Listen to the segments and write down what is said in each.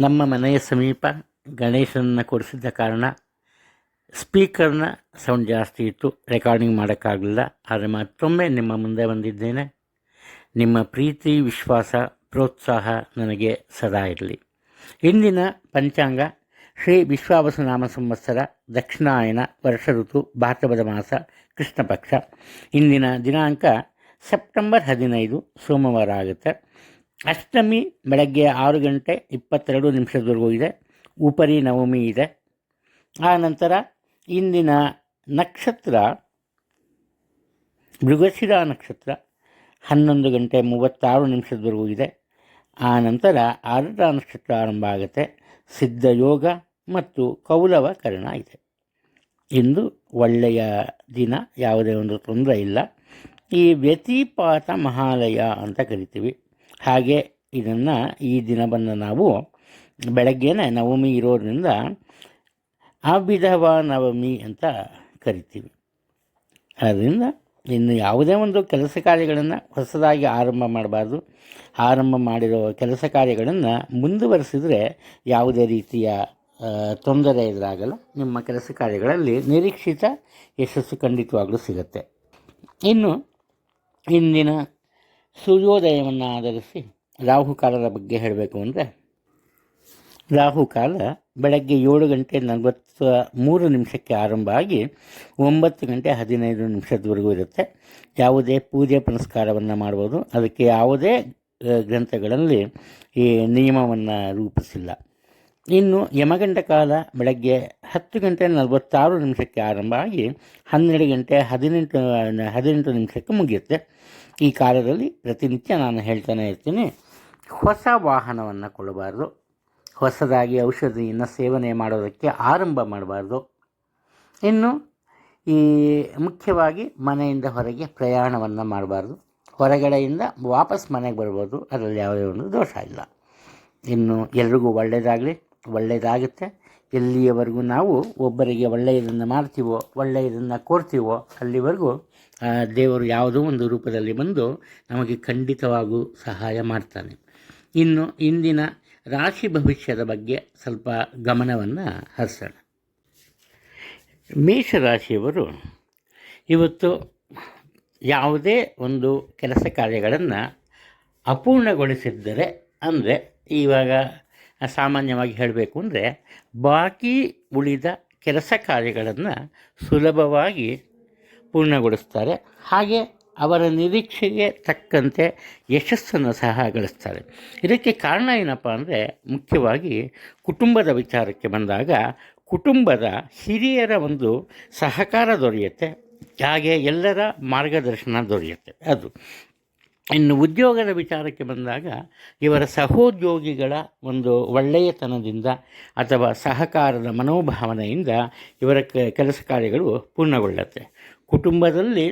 ನಮ್ಮ ಮನೆಯ ಸಮೀಪ ಗಣೇಶನನ್ನು ಕೊಡಿಸಿದ್ದ ಕಾರಣ ಸ್ಪೀಕರ್ನ ಸೌಂಡ್ ಜಾಸ್ತಿ ಇತ್ತು. ರೆಕಾರ್ಡಿಂಗ್ ಮಾಡೋಕ್ಕಾಗಲಿಲ್ಲ. ಆದರೆ ಮತ್ತೊಮ್ಮೆ ನಿಮ್ಮ ಮುಂದೆ ಬಂದಿದ್ದೇನೆ. ನಿಮ್ಮ ಪ್ರೀತಿ, ವಿಶ್ವಾಸ, ಪ್ರೋತ್ಸಾಹ ನನಗೆ ಸದಾ ಇರಲಿ. ಇಂದಿನ ಪಂಚಾಂಗ ಶ್ರೀ ವಿಶ್ವಾವಸನಾಮ ಸಂವತ್ಸರ ದಕ್ಷಿಣಾಯನ ವರ್ಷ ಋತು ಭಾದ್ರಪದ ಮಾಸ ಕೃಷ್ಣ ಪಕ್ಷ ಇಂದಿನ ದಿನಾಂಕ ಸೆಪ್ಟೆಂಬರ್ ಹದಿನೈದು, ಸೋಮವಾರ ಆಗುತ್ತೆ. ಅಷ್ಟಮಿ ಬೆಳಗ್ಗೆ ಆರು ಗಂಟೆ ಇಪ್ಪತ್ತೆರಡು ನಿಮಿಷದವರೆಗೂ ಇದೆ. ಉಪರಿ ನವಮಿ ಇದೆ. ಆ ನಂತರ ಇಂದಿನ ನಕ್ಷತ್ರ ಮೃಗಶಿರ ನಕ್ಷತ್ರ ಹನ್ನೊಂದು ಗಂಟೆ ಮೂವತ್ತಾರು ನಿಮಿಷದವರೆಗೂ ಇದೆ. ಆ ನಂತರ ಆರ್ದ್ರ ನಕ್ಷತ್ರ ಆರಂಭ ಆಗುತ್ತೆ. ಸಿದ್ಧಯೋಗ ಮತ್ತು ಕೌಲವ ಕರ್ಣ ಇದೆ. ಇಂದು ಒಳ್ಳೆಯ ದಿನ, ಯಾವುದೇ ಒಂದು ತೊಂದರೆ ಇಲ್ಲ. ಈ ವ್ಯತಿಪಾತ ಮಹಾಲಯ ಅಂತ ಕರಿತೀವಿ. ಹಾಗೆ ಇದನ್ನು ಈ ದಿನವನ್ನು ನಾವು ಬೆಳಗ್ಗೆನೇ ನವಮಿ ಇರೋದ್ರಿಂದ ಅಭಿಧವ ನವಮಿ ಅಂತ ಕರಿತೀವಿ. ಆದ್ದರಿಂದ ಇನ್ನು ಯಾವುದೇ ಒಂದು ಕೆಲಸ ಕಾರ್ಯಗಳನ್ನು ಹೊಸದಾಗಿ ಆರಂಭ ಮಾಡಬಾರ್ದು. ಆರಂಭ ಮಾಡಿರೋ ಕೆಲಸ ಕಾರ್ಯಗಳನ್ನು ಮುಂದುವರಿಸಿದರೆ ಯಾವುದೇ ರೀತಿಯ ತೊಂದರೆ ಎದುರಾಗಲ್ಲ. ನಿಮ್ಮ ಕೆಲಸ ಕಾರ್ಯಗಳಲ್ಲಿ ನಿರೀಕ್ಷಿತ ಯಶಸ್ಸು ಖಂಡಿತವಾಗಲೂ ಸಿಗುತ್ತೆ. ಇನ್ನು ಇಂದಿನ ಸೂರ್ಯೋದಯವನ್ನು ಆಧರಿಸಿ ರಾಹುಕಾಲದ ಬಗ್ಗೆ ಹೇಳಬೇಕು ಅಂದರೆ ರಾಹುಕಾಲ ಬೆಳಗ್ಗೆ ಏಳು ಗಂಟೆ ನಲವತ್ತ ಮೂರು ನಿಮಿಷಕ್ಕೆ ಆರಂಭ ಆಗಿ ಒಂಬತ್ತು ಗಂಟೆ ಹದಿನೈದು ನಿಮಿಷದವರೆಗೂ ಇರುತ್ತೆ. ಯಾವುದೇ ಪೂಜೆ ಪುನಸ್ಕಾರವನ್ನು ಮಾಡ್ಬೋದು. ಅದಕ್ಕೆ ಯಾವುದೇ ಗ್ರಂಥಗಳಲ್ಲಿ ಈ ನಿಯಮವನ್ನು ರೂಪಿಸಿಲ್ಲ. ಇನ್ನು ಯಮಗಂಟ ಕಾಲ ಬೆಳಗ್ಗೆ ಹತ್ತು ಗಂಟೆ ನಲವತ್ತಾರು ನಿಮಿಷಕ್ಕೆ ಆರಂಭ ಆಗಿ ಹನ್ನೆರಡು ಗಂಟೆ ಹದಿನೆಂಟು ಹದಿನೆಂಟು ನಿಮಿಷಕ್ಕೆ ಮುಗಿಯುತ್ತೆ. ಈ ಕಾಲದಲ್ಲಿ ಪ್ರತಿನಿತ್ಯ ನಾನು ಹೇಳ್ತಾನೆ ಇರ್ತೀನಿ, ಹೊಸ ವಾಹನವನ್ನು ಕೊಡಬಾರ್ದು ಹೊಸದಾಗಿ ಔಷಧಿಯನ್ನು ಸೇವನೆ ಮಾಡೋದಕ್ಕೆ ಆರಂಭ ಮಾಡಬಾರ್ದು. ಇನ್ನು ಈ ಮುಖ್ಯವಾಗಿ ಮನೆಯಿಂದ ಹೊರಗೆ ಪ್ರಯಾಣವನ್ನು ಮಾಡಬಾರ್ದು. ಹೊರಗಡೆಯಿಂದ ವಾಪಸ್ ಮನೆಗೆ ಬರ್ಬೋದು, ಅದರಲ್ಲಿ ಯಾವುದೇ ಒಂದು ದೋಷ ಇಲ್ಲ. ಇನ್ನು ಎಲ್ರಿಗೂ ಒಳ್ಳೆಯದಾಗಲಿ ಒಳ್ಳೆಯದಾಗುತ್ತೆ ಎಲ್ಲಿಯವರೆಗೂ ನಾವು ಒಬ್ಬರಿಗೆ ಒಳ್ಳೆಯದನ್ನು ಮಾಡ್ತೀವೋ, ಒಳ್ಳೆಯದನ್ನು ಕೋರ್ತೀವೋ ಅಲ್ಲಿವರೆಗೂ ದೇವರು ಯಾವುದೋ ಒಂದು ರೂಪದಲ್ಲಿ ಬಂದು ನಮಗೆ ಖಂಡಿತವಾಗೂ ಸಹಾಯ ಮಾಡ್ತಾನೆ. ಇನ್ನು ಇಂದಿನ ರಾಶಿ ಭವಿಷ್ಯದ ಬಗ್ಗೆ ಸ್ವಲ್ಪ ಗಮನವನ್ನು ಹರಿಸೋಣ. ಮೇಷರಾಶಿಯವರು ಇವತ್ತು ಯಾವುದೇ ಒಂದು ಕೆಲಸ ಕಾರ್ಯಗಳನ್ನು ಅಪೂರ್ಣಗೊಳಿಸಿದ್ದರೆ ಅಂದರೆ ಇವಾಗ ಸಾಮಾನ್ಯವಾಗಿ ಹೇಳಬೇಕು ಅಂದರೆ ಬಾಕಿ ಉಳಿದ ಕೆಲಸ ಕಾರ್ಯಗಳನ್ನು ಸುಲಭವಾಗಿ ಪೂರ್ಣಗೊಳಿಸ್ತಾರೆ. ಹಾಗೆ ಅವರ ನಿರೀಕ್ಷೆಗೆ ತಕ್ಕಂತೆ ಯಶಸ್ಸನ್ನು ಸಹ ಗಳಿಸ್ತಾರೆ. ಇದಕ್ಕೆ ಕಾರಣ ಏನಪ್ಪ ಅಂದರೆ ಮುಖ್ಯವಾಗಿ ಕುಟುಂಬದ ವಿಚಾರಕ್ಕೆ ಬಂದಾಗ ಕುಟುಂಬದ ಹಿರಿಯರ ಒಂದು ಸಹಕಾರ ದೊರೆಯುತ್ತೆ. ಹಾಗೆ ಎಲ್ಲರ ಮಾರ್ಗದರ್ಶನ ದೊರೆಯುತ್ತೆ. ಅದು. ಇನ್ನು ಉದ್ಯೋಗದ ವಿಚಾರಕ್ಕೆ ಬಂದಾಗ ಇವರ ಸಹೋದ್ಯೋಗಿಗಳ ಒಂದು ಒಳ್ಳೆಯತನದಿಂದ ಅಥವಾ ಸಹಕಾರದ ಮನೋಭಾವನೆಯಿಂದ ಇವರ ಕೆಲಸ ಕಾರ್ಯಗಳು ಪೂರ್ಣಗೊಳ್ಳುತ್ತೆ. ಕುಟುಂಬದಲ್ಲಿ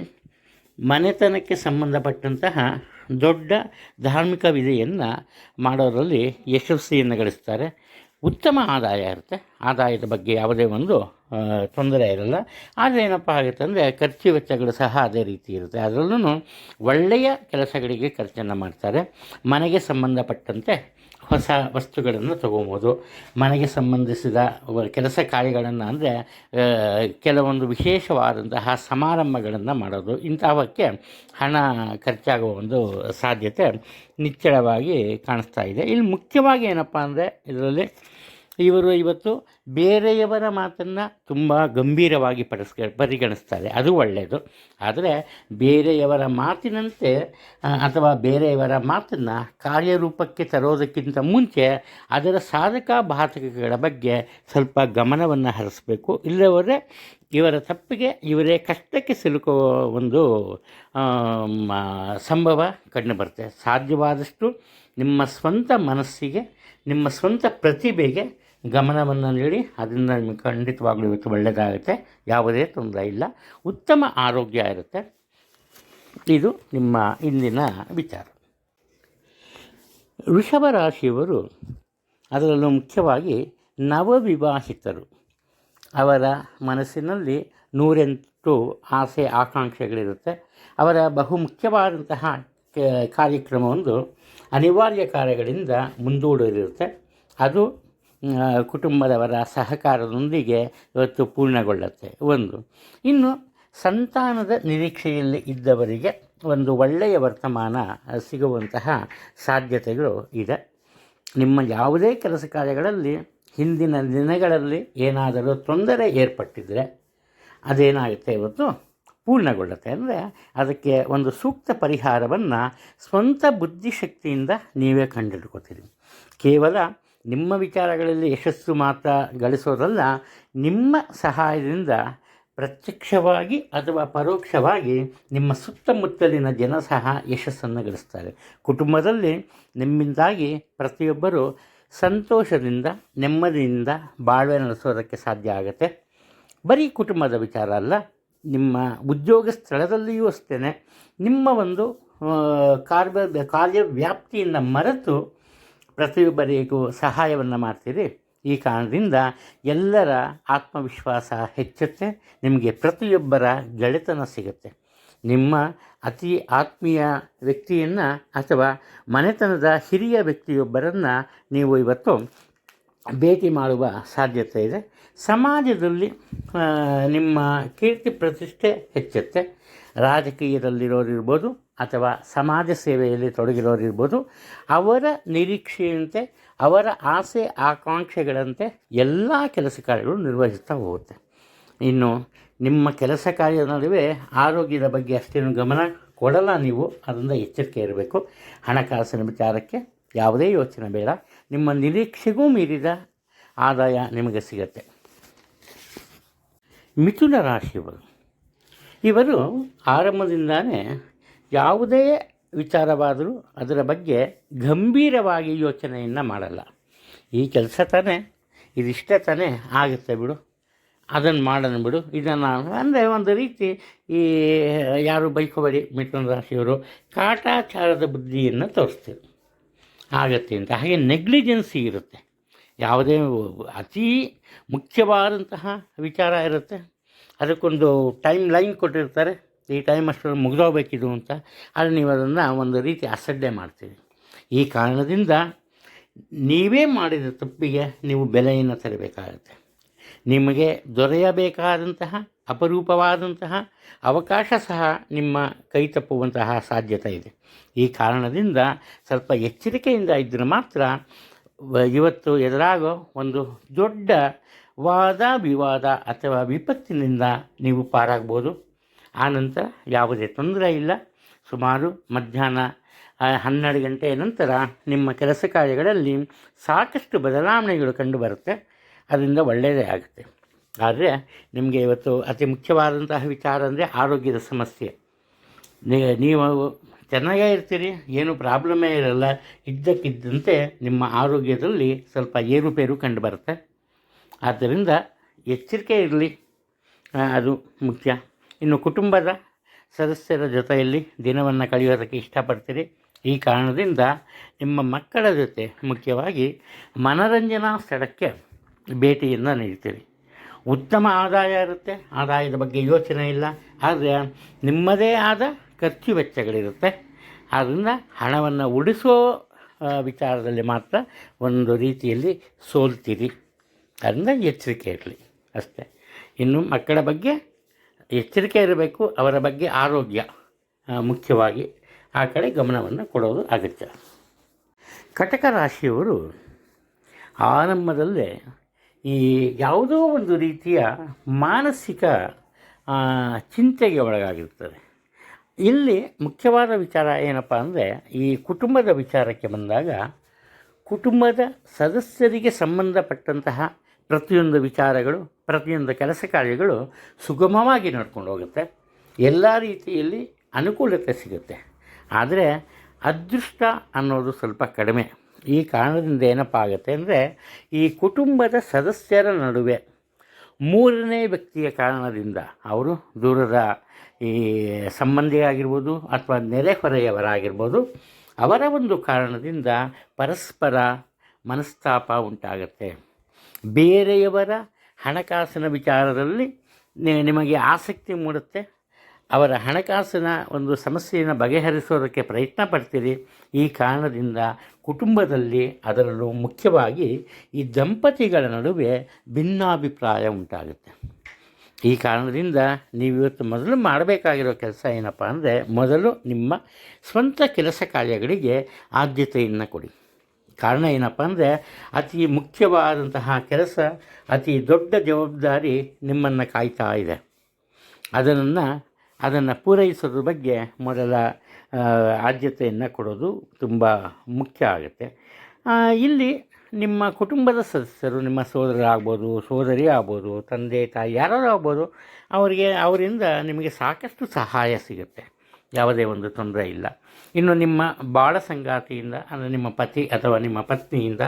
ಮನೆತನಕ್ಕೆ ಸಂಬಂಧಪಟ್ಟಂತಹ ದೊಡ್ಡ ಧಾರ್ಮಿಕ ವಿಧಿಯನ್ನು ಮಾಡೋದರಲ್ಲಿ ಯಶಸ್ವಿಯನ್ನು ಗಳಿಸ್ತಾರೆ. ಉತ್ತಮ ಆದಾಯ ಇರುತ್ತೆ. ಆದಾಯದ ಬಗ್ಗೆ ಯಾವುದೇ ಒಂದು ತೊಂದರೆ ಇರಲ್ಲ. ಆದರೆ ಏನಪ್ಪ ಆಗುತ್ತೆ ಅಂದರೆ ಖರ್ಚು ವೆಚ್ಚಗಳು ಸಹ ಅದೇ ರೀತಿ ಇರುತ್ತೆ. ಅದರಲ್ಲೂ ಒಳ್ಳೆಯ ಕೆಲಸಗಳಿಗೆ ಖರ್ಚನ್ನು ಮಾಡ್ತಾರೆ. ಮನೆಗೆ ಸಂಬಂಧಪಟ್ಟಂತೆ ಹೊಸ ವಸ್ತುಗಳನ್ನು ತಗೋಬೋದು. ಮನೆಗೆ ಸಂಬಂಧಿಸಿದ ಕೆಲಸ ಕಾರ್ಯಗಳನ್ನು ಅಂದರೆ ಕೆಲವೊಂದು ವಿಶೇಷವಾದಂತಹ ಸಮಾರಂಭಗಳನ್ನು ಮಾಡೋದು. ಇಂಥವಕ್ಕೆ ಹಣ ಖರ್ಚಾಗುವ ಒಂದು ಸಾಧ್ಯತೆ ನಿಚ್ಚಳವಾಗಿ ಕಾಣಿಸ್ತಾ ಇದೆ. ಇಲ್ಲಿ ಮುಖ್ಯವಾಗಿ ಏನಪ್ಪ ಅಂದರೆ, ಇದರಲ್ಲಿ ಇವರು ಇವತ್ತು ಬೇರೆಯವರ ಮಾತನ್ನು ತುಂಬ ಗಂಭೀರವಾಗಿ ಪಡಿಸ್ಕ, ಪರಿಗಣಿಸ್ತಾರೆ. ಅದು ಒಳ್ಳೆಯದು ಆದರೆ ಬೇರೆಯವರ ಮಾತಿನಂತೆ ಅಥವಾ ಬೇರೆಯವರ ಮಾತನ್ನು ಕಾರ್ಯರೂಪಕ್ಕೆ ತರೋದಕ್ಕಿಂತ ಮುಂಚೆ ಅದರ ಸಾಧಕ ಬಾಧಕಗಳ ಬಗ್ಗೆ ಸ್ವಲ್ಪ ಗಮನವನ್ನು ಹರಿಸಬೇಕು. ಇಲ್ಲವರೆ ಇವರ ತಪ್ಪಿಗೆ, ಇವರೇ ಕಷ್ಟಕ್ಕೆ ಸಿಲುಕುವ ಒಂದು ಸಂಭವ ಕಂಡುಬರುತ್ತೆ ಸಾಧ್ಯವಾದಷ್ಟು ನಿಮ್ಮ ಸ್ವಂತ ಮನಸ್ಸಿಗೆ, ನಿಮ್ಮ ಸ್ವಂತ ಪ್ರತಿಭೆಗೆ ಗಮನವನ್ನು ನೀಡಿ, ಅದರಿಂದ ನಿಮಗೆ ಖಂಡಿತವಾಗಲೂ ಇವತ್ತು ಒಳ್ಳೆಯದಾಗುತ್ತೆ. ಯಾವುದೇ ತೊಂದರೆ ಇಲ್ಲ. ಉತ್ತಮ ಆರೋಗ್ಯ ಇರುತ್ತೆ. ಇದು ನಿಮ್ಮ ಇಂದಿನ ವಿಚಾರ. ವೃಷಭ ರಾಶಿಯವರು ಅದರಲ್ಲೂ ಮುಖ್ಯವಾಗಿ ನವವಿವಾಹಿತರು. ಅವರ ಮನಸ್ಸಿನಲ್ಲಿ ನೂರೆಂಟು ಆಸೆ ಆಕಾಂಕ್ಷೆಗಳಿರುತ್ತೆ. ಅವರ ಬಹುಮುಖ್ಯವಾದಂತಹ ಕ- ಕಾರ್ಯಕ್ರಮವೊಂದು ಅನಿವಾರ್ಯ ಕಾರ್ಯಗಳಿಂದ ಮುಂದೂಡಿರುತ್ತೆ ಅದು ಕುಟುಂಬದವರ ಸಹಕಾರದೊಂದಿಗೆ ಇವತ್ತು ಪೂರ್ಣಗೊಳ್ಳುತ್ತೆ. ಒಂದು. ಇನ್ನು ಸಂತಾನದ ನಿರೀಕ್ಷೆಯಲ್ಲಿ ಇದ್ದವರಿಗೆ ಒಂದು ಒಳ್ಳೆಯ ವರ್ತಮಾನ ಸಿಗುವಂತಹ ಸಾಧ್ಯತೆಗಳು ಇದೆ. ನಿಮ್ಮ ಯಾವುದೇ ಕೆಲಸ ಕಾರ್ಯಗಳಲ್ಲಿ ಹಿಂದಿನ ದಿನಗಳಲ್ಲಿ ಏನಾದರೂ ತೊಂದರೆ ಏರ್ಪಟ್ಟಿದ್ದರೆ ಅದೇನಾಗುತ್ತೆ ಇವತ್ತು? ಪೂರ್ಣಗೊಳ್ಳುತ್ತೆ. ಅಂದರೆ ಅದಕ್ಕೆ ಒಂದು ಸೂಕ್ತ ಪರಿಹಾರವನ್ನು ಸ್ವಂತ ಬುದ್ಧಿಶಕ್ತಿಯಿಂದ ನೀವೇ ಕಂಡುಹಿಡ್ಕೋತೀರಿ. ಕೇವಲ ನಿಮ್ಮ ವಿಚಾರಗಳಲ್ಲಿ ಯಶಸ್ಸು ಮಾತ್ರ ಗಳಿಸೋದಲ್ಲ, ನಿಮ್ಮ ಸಹಾಯದಿಂದ ಪ್ರತ್ಯಕ್ಷವಾಗಿ ಅಥವಾ ಪರೋಕ್ಷವಾಗಿ ನಿಮ್ಮ ಸುತ್ತಮುತ್ತಲಿನ ಜನ ಸಹ ಯಶಸ್ಸನ್ನು ಗಳಿಸ್ತಾರೆ. ಕುಟುಂಬದಲ್ಲಿ ನಿಮ್ಮಿಂದಾಗಿ ಪ್ರತಿಯೊಬ್ಬರು ಸಂತೋಷದಿಂದ, ನೆಮ್ಮದಿಯಿಂದ ಬಾಳ್ವೆ ನಡೆಸೋದಕ್ಕೆ ಸಾಧ್ಯ ಆಗುತ್ತೆ. ಬರೀ ಕುಟುಂಬದ ವಿಚಾರ ಅಲ್ಲ, ನಿಮ್ಮ ಉದ್ಯೋಗ ಸ್ಥಳದಲ್ಲಿಯೂ ಅಷ್ಟೇ ನಿಮ್ಮ ಒಂದು ಕಾರ್ಯ ಕಾರ್ಯ ವ್ಯಾಪ್ತಿಯಿಂದ ಮರೆತು ಪ್ರತಿಯೊಬ್ಬರಿಗೂ ಸಹಾಯವನ್ನು ಮಾಡ್ತೀರಿ. ಈ ಕಾರಣದಿಂದ ಎಲ್ಲರ ಆತ್ಮವಿಶ್ವಾಸ ಹೆಚ್ಚುತ್ತೆ, ನಿಮಗೆ ಪ್ರತಿಯೊಬ್ಬರ ಗೆಳೆತನ ಸಿಗುತ್ತೆ. ನಿಮ್ಮ ಅತಿ ಆತ್ಮೀಯ ವ್ಯಕ್ತಿಯನ್ನು ಅಥವಾ ಮನೆತನದ ಹಿರಿಯ ವ್ಯಕ್ತಿಯೊಬ್ಬರನ್ನು ನೀವು ಇವತ್ತು ಭೇಟಿ ಮಾಡುವ ಸಾಧ್ಯತೆ ಇದೆ. ಸಮಾಜದಲ್ಲಿ ನಿಮ್ಮ ಕೀರ್ತಿ ಪ್ರತಿಷ್ಠೆ ಹೆಚ್ಚುತ್ತೆ. ರಾಜಕೀಯದಲ್ಲಿರೋರಿರ್ಬೋದು ಅಥವಾ ಸಮಾಜ ಸೇವೆಯಲ್ಲಿ ತೊಡಗಿರೋರಿರ್ಬೋದು, ಅವರ ನಿರೀಕ್ಷೆಯಂತೆ, ಅವರ ಆಸೆ ಆಕಾಂಕ್ಷೆಗಳಂತೆ ಎಲ್ಲ ಕೆಲಸ ಕಾರ್ಯಗಳು ನಿರ್ವಹಿಸ್ತಾ ಹೋಗುತ್ತೆ. ಇನ್ನು ನಿಮ್ಮ ಕೆಲಸ ಕಾರ್ಯದ ನಡುವೆ ಆರೋಗ್ಯದ ಬಗ್ಗೆ ಅಷ್ಟೇನು ಗಮನ ಕೊಡಲ್ಲ ನೀವು, ಅದರಿಂದ ಎಚ್ಚರಿಕೆ ಇರಬೇಕು. ಹಣಕಾಸಿನ ವಿಚಾರಕ್ಕೆ ಯಾವುದೇ ಯೋಚನೆ ಬೇಡ. ನಿಮ್ಮ ನಿರೀಕ್ಷೆಗೂ ಮೀರಿದ ಆದಾಯ ನಿಮಗೆ ಸಿಗತ್ತೆ. ಮಿಥುನ ರಾಶಿಯವರು, ಇವರು ಆರಂಭದಿಂದಾನೇ ಯಾವುದೇ ವಿಚಾರವಾದರೂ ಅದರ ಬಗ್ಗೆ ಗಂಭೀರವಾಗಿ ಯೋಚನೆಯನ್ನು ಮಾಡಲ್ಲ. ಈ ಕೆಲಸ ತಾನೇ, ಇದಿಷ್ಟೇ ತಾನೇ ಆಗುತ್ತೆ ಬಿಡು. ಅದನ್ನು ಮಾಡೋಣ ಬಿಡು. ಇದನ್ನು ಅಂದರೆ ಒಂದು ರೀತಿ ಈ ಯಾರು ಬೈಕೋಬೇಡಿ ಮಿಥುನ ರಾಶಿಯವರು ಕಾಟಾಚಾರದ ಬುದ್ಧಿಯನ್ನು ತೋರಿಸ್ತೀವಿ. ಆಗತ್ತೆ ಅಂತ. ಹಾಗೆ ನೆಗ್ಲಿಜೆನ್ಸಿ ಇರುತ್ತೆ. ಯಾವುದೇ ಅತಿ ಮುಖ್ಯವಾದಂತಹ ವಿಚಾರ ಇರುತ್ತೆ. ಅದಕ್ಕೊಂದು ಟೈಮ್ ಲೈನ್ ಕೊಟ್ಟಿರ್ತಾರೆ. ಈ ಟೈಮ್ ಅಷ್ಟರಲ್ಲಿ ಮುಗಿದೋಗ್ಬೇಕಿದು ಅಂತ. ಆದರೆ ನೀವು ಅದನ್ನು ಒಂದು ರೀತಿ ಅಸಡ್ಡೆ ಮಾಡ್ತೀರಿ. ಈ ಕಾರಣದಿಂದ ನೀವೇ ಮಾಡಿದ ತಪ್ಪಿಗೆ ನೀವು ಬೆಲೆಯನ್ನು ತರಬೇಕಾಗುತ್ತೆ. ನಿಮಗೆ ದೊರೆಯಬೇಕಾದಂತಹ, ಅಪರೂಪವಾದಂತಹ ಅವಕಾಶ ಸಹ ನಿಮ್ಮ ಕೈ ತಪ್ಪುವಂತಹ ಸಾಧ್ಯತೆ ಇದೆ. ಈ ಕಾರಣದಿಂದ ಸ್ವಲ್ಪ ಎಚ್ಚರಿಕೆಯಿಂದ ಇದ್ದರೆ ಮಾತ್ರ ಇವತ್ತು ಎದುರಾಗೋ ಒಂದು ದೊಡ್ಡ ವಾದ ವಿವಾದ ಅಥವಾ ವಿಪತ್ತಿನಿಂದ ನೀವು ಪಾರಾಗ್ಬೋದು. ಆನಂತರ ಯಾವುದೇ ತೊಂದರೆ ಇಲ್ಲ. ಸುಮಾರು ಮಧ್ಯಾಹ್ನ ಹನ್ನೆರಡು ಗಂಟೆಯ ನಂತರ ನಿಮ್ಮ ಕೆಲಸ ಕಾರ್ಯಗಳಲ್ಲಿ ಸಾಕಷ್ಟು ಬದಲಾವಣೆಗಳು ಕಂಡುಬರುತ್ತೆ. ಅದರಿಂದ ಒಳ್ಳೆಯದೇ ಆಗುತ್ತೆ. ಆದರೆ ನಿಮಗೆ ಇವತ್ತು ಅತಿ ಮುಖ್ಯವಾದಂತಹ ವಿಚಾರ ಅಂದರೆ ಆರೋಗ್ಯದ ಸಮಸ್ಯೆ. ನೀವು ಚೆನ್ನಾಗೇ ಇರ್ತೀರಿ, ಏನು ಪ್ರಾಬ್ಲಮೇ ಇರಲ್ಲ. ಇದ್ದಕ್ಕಿದ್ದಂತೆ ನಿಮ್ಮ ಆರೋಗ್ಯದಲ್ಲಿ ಸ್ವಲ್ಪ ಏರುಪೇರು ಕಂಡುಬರುತ್ತೆ. ಆದ್ದರಿಂದ ಎಚ್ಚರಿಕೆ ಇರಲಿ. ಅದು ಮುಖ್ಯ. ಇನ್ನು ಕುಟುಂಬದ ಸದಸ್ಯರ ಜೊತೆಯಲ್ಲಿ ದಿನವನ್ನು ಕಳೆಯೋದಕ್ಕೆ ಇಷ್ಟಪಡ್ತೀರಿ. ಈ ಕಾರಣದಿಂದ ನಿಮ್ಮ ಮಕ್ಕಳ ಜೊತೆ ಮುಖ್ಯವಾಗಿ ಮನರಂಜನಾ ಸ್ಥಳಕ್ಕೆ ಭೇಟಿಯನ್ನು ನೀಡ್ತೀರಿ. ಉತ್ತಮ ಆದಾಯ ಇರುತ್ತೆ. ಆದಾಯದ ಬಗ್ಗೆ ಯೋಚನೆ ಇಲ್ಲ. ಆದರೆ ನಿಮ್ಮದೇ ಆದ ಖರ್ಚು ವೆಚ್ಚಗಳಿರುತ್ತೆ. ಆದ್ದರಿಂದ ಹಣವನ್ನು ಉಳಿಸೋ ವಿಚಾರದಲ್ಲಿ ಮಾತ್ರ ಒಂದು ರೀತಿಯಲ್ಲಿ ಸೋಲ್ತೀರಿ. ಅದರಿಂದ ಎಚ್ಚರಿಕೆ ಇರಲಿ. ಅಷ್ಟೇ. ಇನ್ನು ಮಕ್ಕಳ ಬಗ್ಗೆ ಎಚ್ಚರಿಕೆ ಇರಬೇಕು, ಅವರ ಬಗ್ಗೆ ಆರೋಗ್ಯ ಮುಖ್ಯವಾಗಿ ಆ ಕಡೆ ಗಮನವನ್ನು ಕೊಡೋದು ಅಗತ್ಯ. ಕಟಕ ರಾಶಿಯವರು ಆರಂಭದಲ್ಲೇ ಈ ಯಾವುದೋ ಒಂದು ರೀತಿಯ ಮಾನಸಿಕ ಚಿಂತೆಗೆ ಒಳಗಾಗಿರ್ತಾರೆ. ಇಲ್ಲಿ ಮುಖ್ಯವಾದ ವಿಚಾರ ಏನಪ್ಪ ಅಂದರೆ, ಈ ಕುಟುಂಬದ ವಿಚಾರಕ್ಕೆ ಬಂದಾಗ ಕುಟುಂಬದ ಸದಸ್ಯರಿಗೆ ಸಂಬಂಧಪಟ್ಟಂತಹ ಪ್ರತಿಯೊಂದು ವಿಚಾರಗಳು, ಪ್ರತಿಯೊಂದು ಕೆಲಸ ಕಾರ್ಯಗಳು ಸುಗಮವಾಗಿ ನಡ್ಕೊಂಡು ಹೋಗುತ್ತೆ. ಎಲ್ಲ ರೀತಿಯಲ್ಲಿ ಅನುಕೂಲತೆ ಸಿಗುತ್ತೆ. ಆದರೆ ಅದೃಷ್ಟ ಅನ್ನೋದು ಸ್ವಲ್ಪ ಕಡಿಮೆ. ಈ ಕಾರಣದಿಂದ ಏನಪ್ಪ ಆಗುತ್ತೆ ಅಂದರೆ, ಈ ಕುಟುಂಬದ ಸದಸ್ಯರ ನಡುವೆ ಮೂರನೇ ವ್ಯಕ್ತಿಯ ಕಾರಣದಿಂದ ಅವರು ದೂರದ ಈ ಸಂಬಂಧಿಯಾಗಿರ್ಬೋದು ಅಥವಾ ನೆರೆಹೊರೆಯವರಾಗಿರ್ಬೋದು ಅವರ ಒಂದು ಕಾರಣದಿಂದ ಪರಸ್ಪರ ಮನಸ್ತಾಪ ಉಂಟಾಗತ್ತೆ. ಬೇರೆಯವರ ಹಣಕಾಸಿನ ವಿಚಾರದಲ್ಲಿ ನಿಮಗೆ ಆಸಕ್ತಿ ಮೂಡುತ್ತೆ. ಅವರ ಹಣಕಾಸಿನ ಒಂದು ಸಮಸ್ಯೆಯನ್ನು ಬಗೆಹರಿಸೋದಕ್ಕೆ ಪ್ರಯತ್ನ ಪಡ್ತೀರಿ. ಈ ಕಾರಣದಿಂದ ಕುಟುಂಬದಲ್ಲಿ ಅದರಲ್ಲೂ ಮುಖ್ಯವಾಗಿ ಈ ದಂಪತಿಗಳ ನಡುವೆ ಭಿನ್ನಾಭಿಪ್ರಾಯ ಉಂಟಾಗುತ್ತೆ. ಈ ಕಾರಣದಿಂದ ನೀವು ಇವತ್ತು ಮೊದಲು ಮಾಡಬೇಕಾಗಿರೋ ಕೆಲಸ ಏನಪ್ಪ ಅಂದರೆ ಮೊದಲು ನಿಮ್ಮ ಸ್ವಂತ ಕೆಲಸ ಕಾರ್ಯಗಳಿಗೆ ಆದ್ಯತೆಯನ್ನು ಕೊಡಿ. ಕಾರಣ ಏನಪ್ಪ ಅಂದರೆ ಅತಿ ಮುಖ್ಯವಾದಂತಹ ಕೆಲಸ, ಅತಿ ದೊಡ್ಡ ಜವಾಬ್ದಾರಿ ನಿಮ್ಮನ್ನು ಕಾಯ್ತಾ ಇದೆ. ಅದನ್ನು ಅದನ್ನು ಪೂರೈಸೋದ್ರ ಬಗ್ಗೆ ಮೊದಲ ಆದ್ಯತೆಯನ್ನು ಕೊಡೋದು ತುಂಬ ಮುಖ್ಯ ಆಗುತ್ತೆ. ಇಲ್ಲಿ ನಿಮ್ಮ ಕುಟುಂಬದ ಸದಸ್ಯರು, ನಿಮ್ಮ ಸೋದರರಾಗ್ಬೋದು ಸೋದರಿ ಆಗ್ಬೋದು, ತಂದೆ, ತಾಯಿ ಯಾರು ಆಗ್ಬೋದು, ಅವರಿಗೆ, ಅವರಿಂದ ನಿಮಗೆ ಸಾಕಷ್ಟು ಸಹಾಯ ಸಿಗುತ್ತೆ. ಯಾವುದೇ ಒಂದು ತೊಂದರೆ ಇಲ್ಲ. ಇನ್ನು ನಿಮ್ಮ ಬಾಳ ಸಂಗಾತಿಯಿಂದ, ಅಂದರೆ ನಿಮ್ಮ ಪತಿ ಅಥವಾ ನಿಮ್ಮ ಪತ್ನಿಯಿಂದ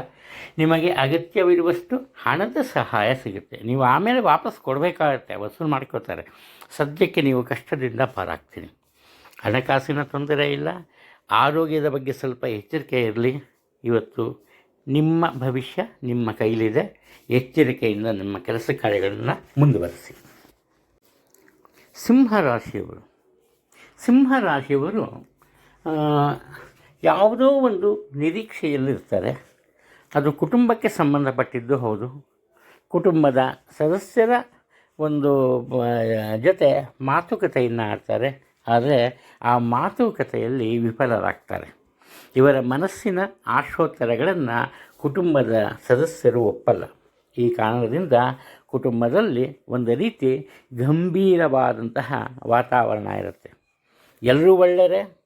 ನಿಮಗೆ ಅಗತ್ಯವಿರುವಷ್ಟು ಹಣದ ಸಹಾಯ ಸಿಗುತ್ತೆ. ನೀವು ಆಮೇಲೆ ವಾಪಸ್ ಕೊಡಬೇಕಾಗತ್ತೆ, ವಸೂಲು ಮಾಡ್ಕೋತಾರೆ. ಸದ್ಯಕ್ಕೆ ನೀವು ಕಷ್ಟದಿಂದ ಪಾರಾಗ್ತೀನಿ ಹಣಕಾಸಿನ ತೊಂದರೆ ಇಲ್ಲ. ಆರೋಗ್ಯದ ಬಗ್ಗೆ ಸ್ವಲ್ಪ ಎಚ್ಚರಿಕೆ ಇರಲಿ. ಇವತ್ತು ನಿಮ್ಮ ಭವಿಷ್ಯ ನಿಮ್ಮ ಕೈಲಿದೆ. ಎಚ್ಚರಿಕೆಯಿಂದ ನಿಮ್ಮ ಕೆಲಸ ಕಾರ್ಯಗಳನ್ನು ಮುಂದುವರಿಸಿ. ಸಿಂಹರಾಶಿಯವರು ಸಿಂಹರಾಶಿಯವರು ಯಾವುದೋ ಒಂದು ನಿರೀಕ್ಷೆಯಲ್ಲಿರ್ತಾರೆ. ಅದು ಕುಟುಂಬಕ್ಕೆ ಸಂಬಂಧಪಟ್ಟಿದ್ದು ಹೌದು. ಕುಟುಂಬದ ಸದಸ್ಯರ ಒಂದು ಜೊತೆ ಮಾತುಕತೆಯನ್ನು ಆಡ್ತಾರೆ. ಆದರೆ ಆ ಮಾತುಕತೆಯಲ್ಲಿ ವಿಫಲರಾಗ್ತಾರೆ. ಇವರ ಮನಸ್ಸಿನ ಆಶೋತ್ತರಗಳನ್ನು ಕುಟುಂಬದ ಸದಸ್ಯರು ಒಪ್ಪಲ್ಲ. ಈ ಕಾರಣದಿಂದ ಕುಟುಂಬದಲ್ಲಿ ಒಂದು ರೀತಿ ಗಂಭೀರವಾದಂತಹ ವಾತಾವರಣ ಇರುತ್ತೆ. ಎಲ್ಲರೂ ಒಳ್ಳೆಯರೇ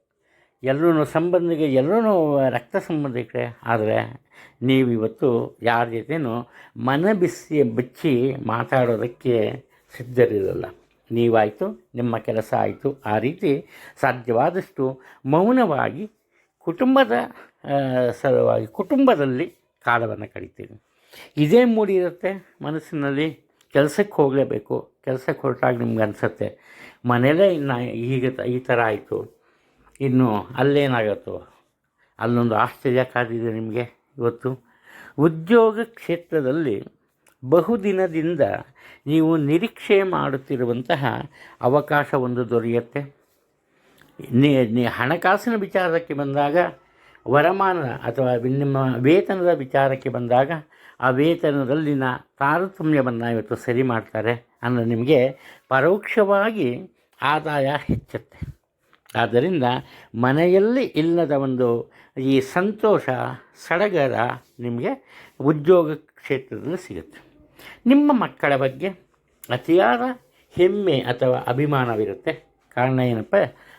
ಎಲ್ಲರೂ ಸಂಬಂಧಿಗೆ ಎಲ್ಲರೂ ರಕ್ತ ಸಂಬಂಧಿಕರೇ. ಆದರೆ ನೀವಿವತ್ತು ಯಾರ ಜೊತೆನೂ ಮನ ಬಿಸಿ ಬಿಚ್ಚಿ ಮಾತಾಡೋದಕ್ಕೆ ಸಿದ್ಧರಿರಲ್ಲ. ನೀವಾಯಿತು, ನಿಮ್ಮ ಕೆಲಸ ಆಯಿತು. ಆ ರೀತಿ ಸಾಧ್ಯವಾದಷ್ಟು ಮೌನವಾಗಿ ಕುಟುಂಬದ ಸಲುವಾಗಿ ಕುಟುಂಬದಲ್ಲಿ ಕಾಲವನ್ನು ಕಳಿತೀರಿ. ಇದೇ ಮೂಡಿರುತ್ತೆ ಮನಸ್ಸಿನಲ್ಲಿ. ಕೆಲಸಕ್ಕೆ ಹೋಗಲೇಬೇಕು. ಕೆಲಸಕ್ಕೆ ಹೊರಟಾಗ ನಿಮ್ಗೆ ಅನಿಸುತ್ತೆ. ಮನೇಲೇ ಇನ್ನು ಹೀಗೆ ಈ ಥರ ಆಯಿತು. ಇನ್ನು ಅಲ್ಲೇನಾಗತ್ತೋ? ಅಲ್ಲೊಂದು ಆಶ್ಚರ್ಯ ಕಾದಿದೆ ನಿಮಗೆ ಇವತ್ತು ಉದ್ಯೋಗ ಕ್ಷೇತ್ರದಲ್ಲಿ ಬಹುದಿನದಿಂದ ನೀವು ನಿರೀಕ್ಷೆ ಮಾಡುತ್ತಿರುವಂತಹ ಅವಕಾಶ ಒಂದು ದೊರೆಯುತ್ತೆ. ಹಣಕಾಸಿನ ವಿಚಾರಕ್ಕೆ ಬಂದಾಗ, ವರಮಾನ ಅಥವಾ ನಿಮ್ಮ ವೇತನದ ವಿಚಾರಕ್ಕೆ ಬಂದಾಗ, ಆ ವೇತನದಲ್ಲಿನ ತಾರತಮ್ಯವನ್ನು ಇವತ್ತು ಸರಿ ಮಾಡ್ತಾರೆ. ಅಂದರೆ ನಿಮಗೆ ಪರೋಕ್ಷವಾಗಿ ಆದಾಯ ಹೆಚ್ಚುತ್ತೆ. ಆದ್ದರಿಂದ ಮನೆಯಲ್ಲಿ ಇಲ್ಲದ ಒಂದು ಈ ಸಂತೋಷ, ಸಡಗರ ನಿಮಗೆ ಉದ್ಯೋಗ ಕ್ಷೇತ್ರದಲ್ಲಿ ಸಿಗುತ್ತೆ. ನಿಮ್ಮ ಮಕ್ಕಳ ಬಗ್ಗೆ ಅತಿಯಾದ ಹೆಮ್ಮೆ ಅಥವಾ ಅಭಿಮಾನವಿರುತ್ತೆ. ಕಾರಣ ಏನಪ್ಪ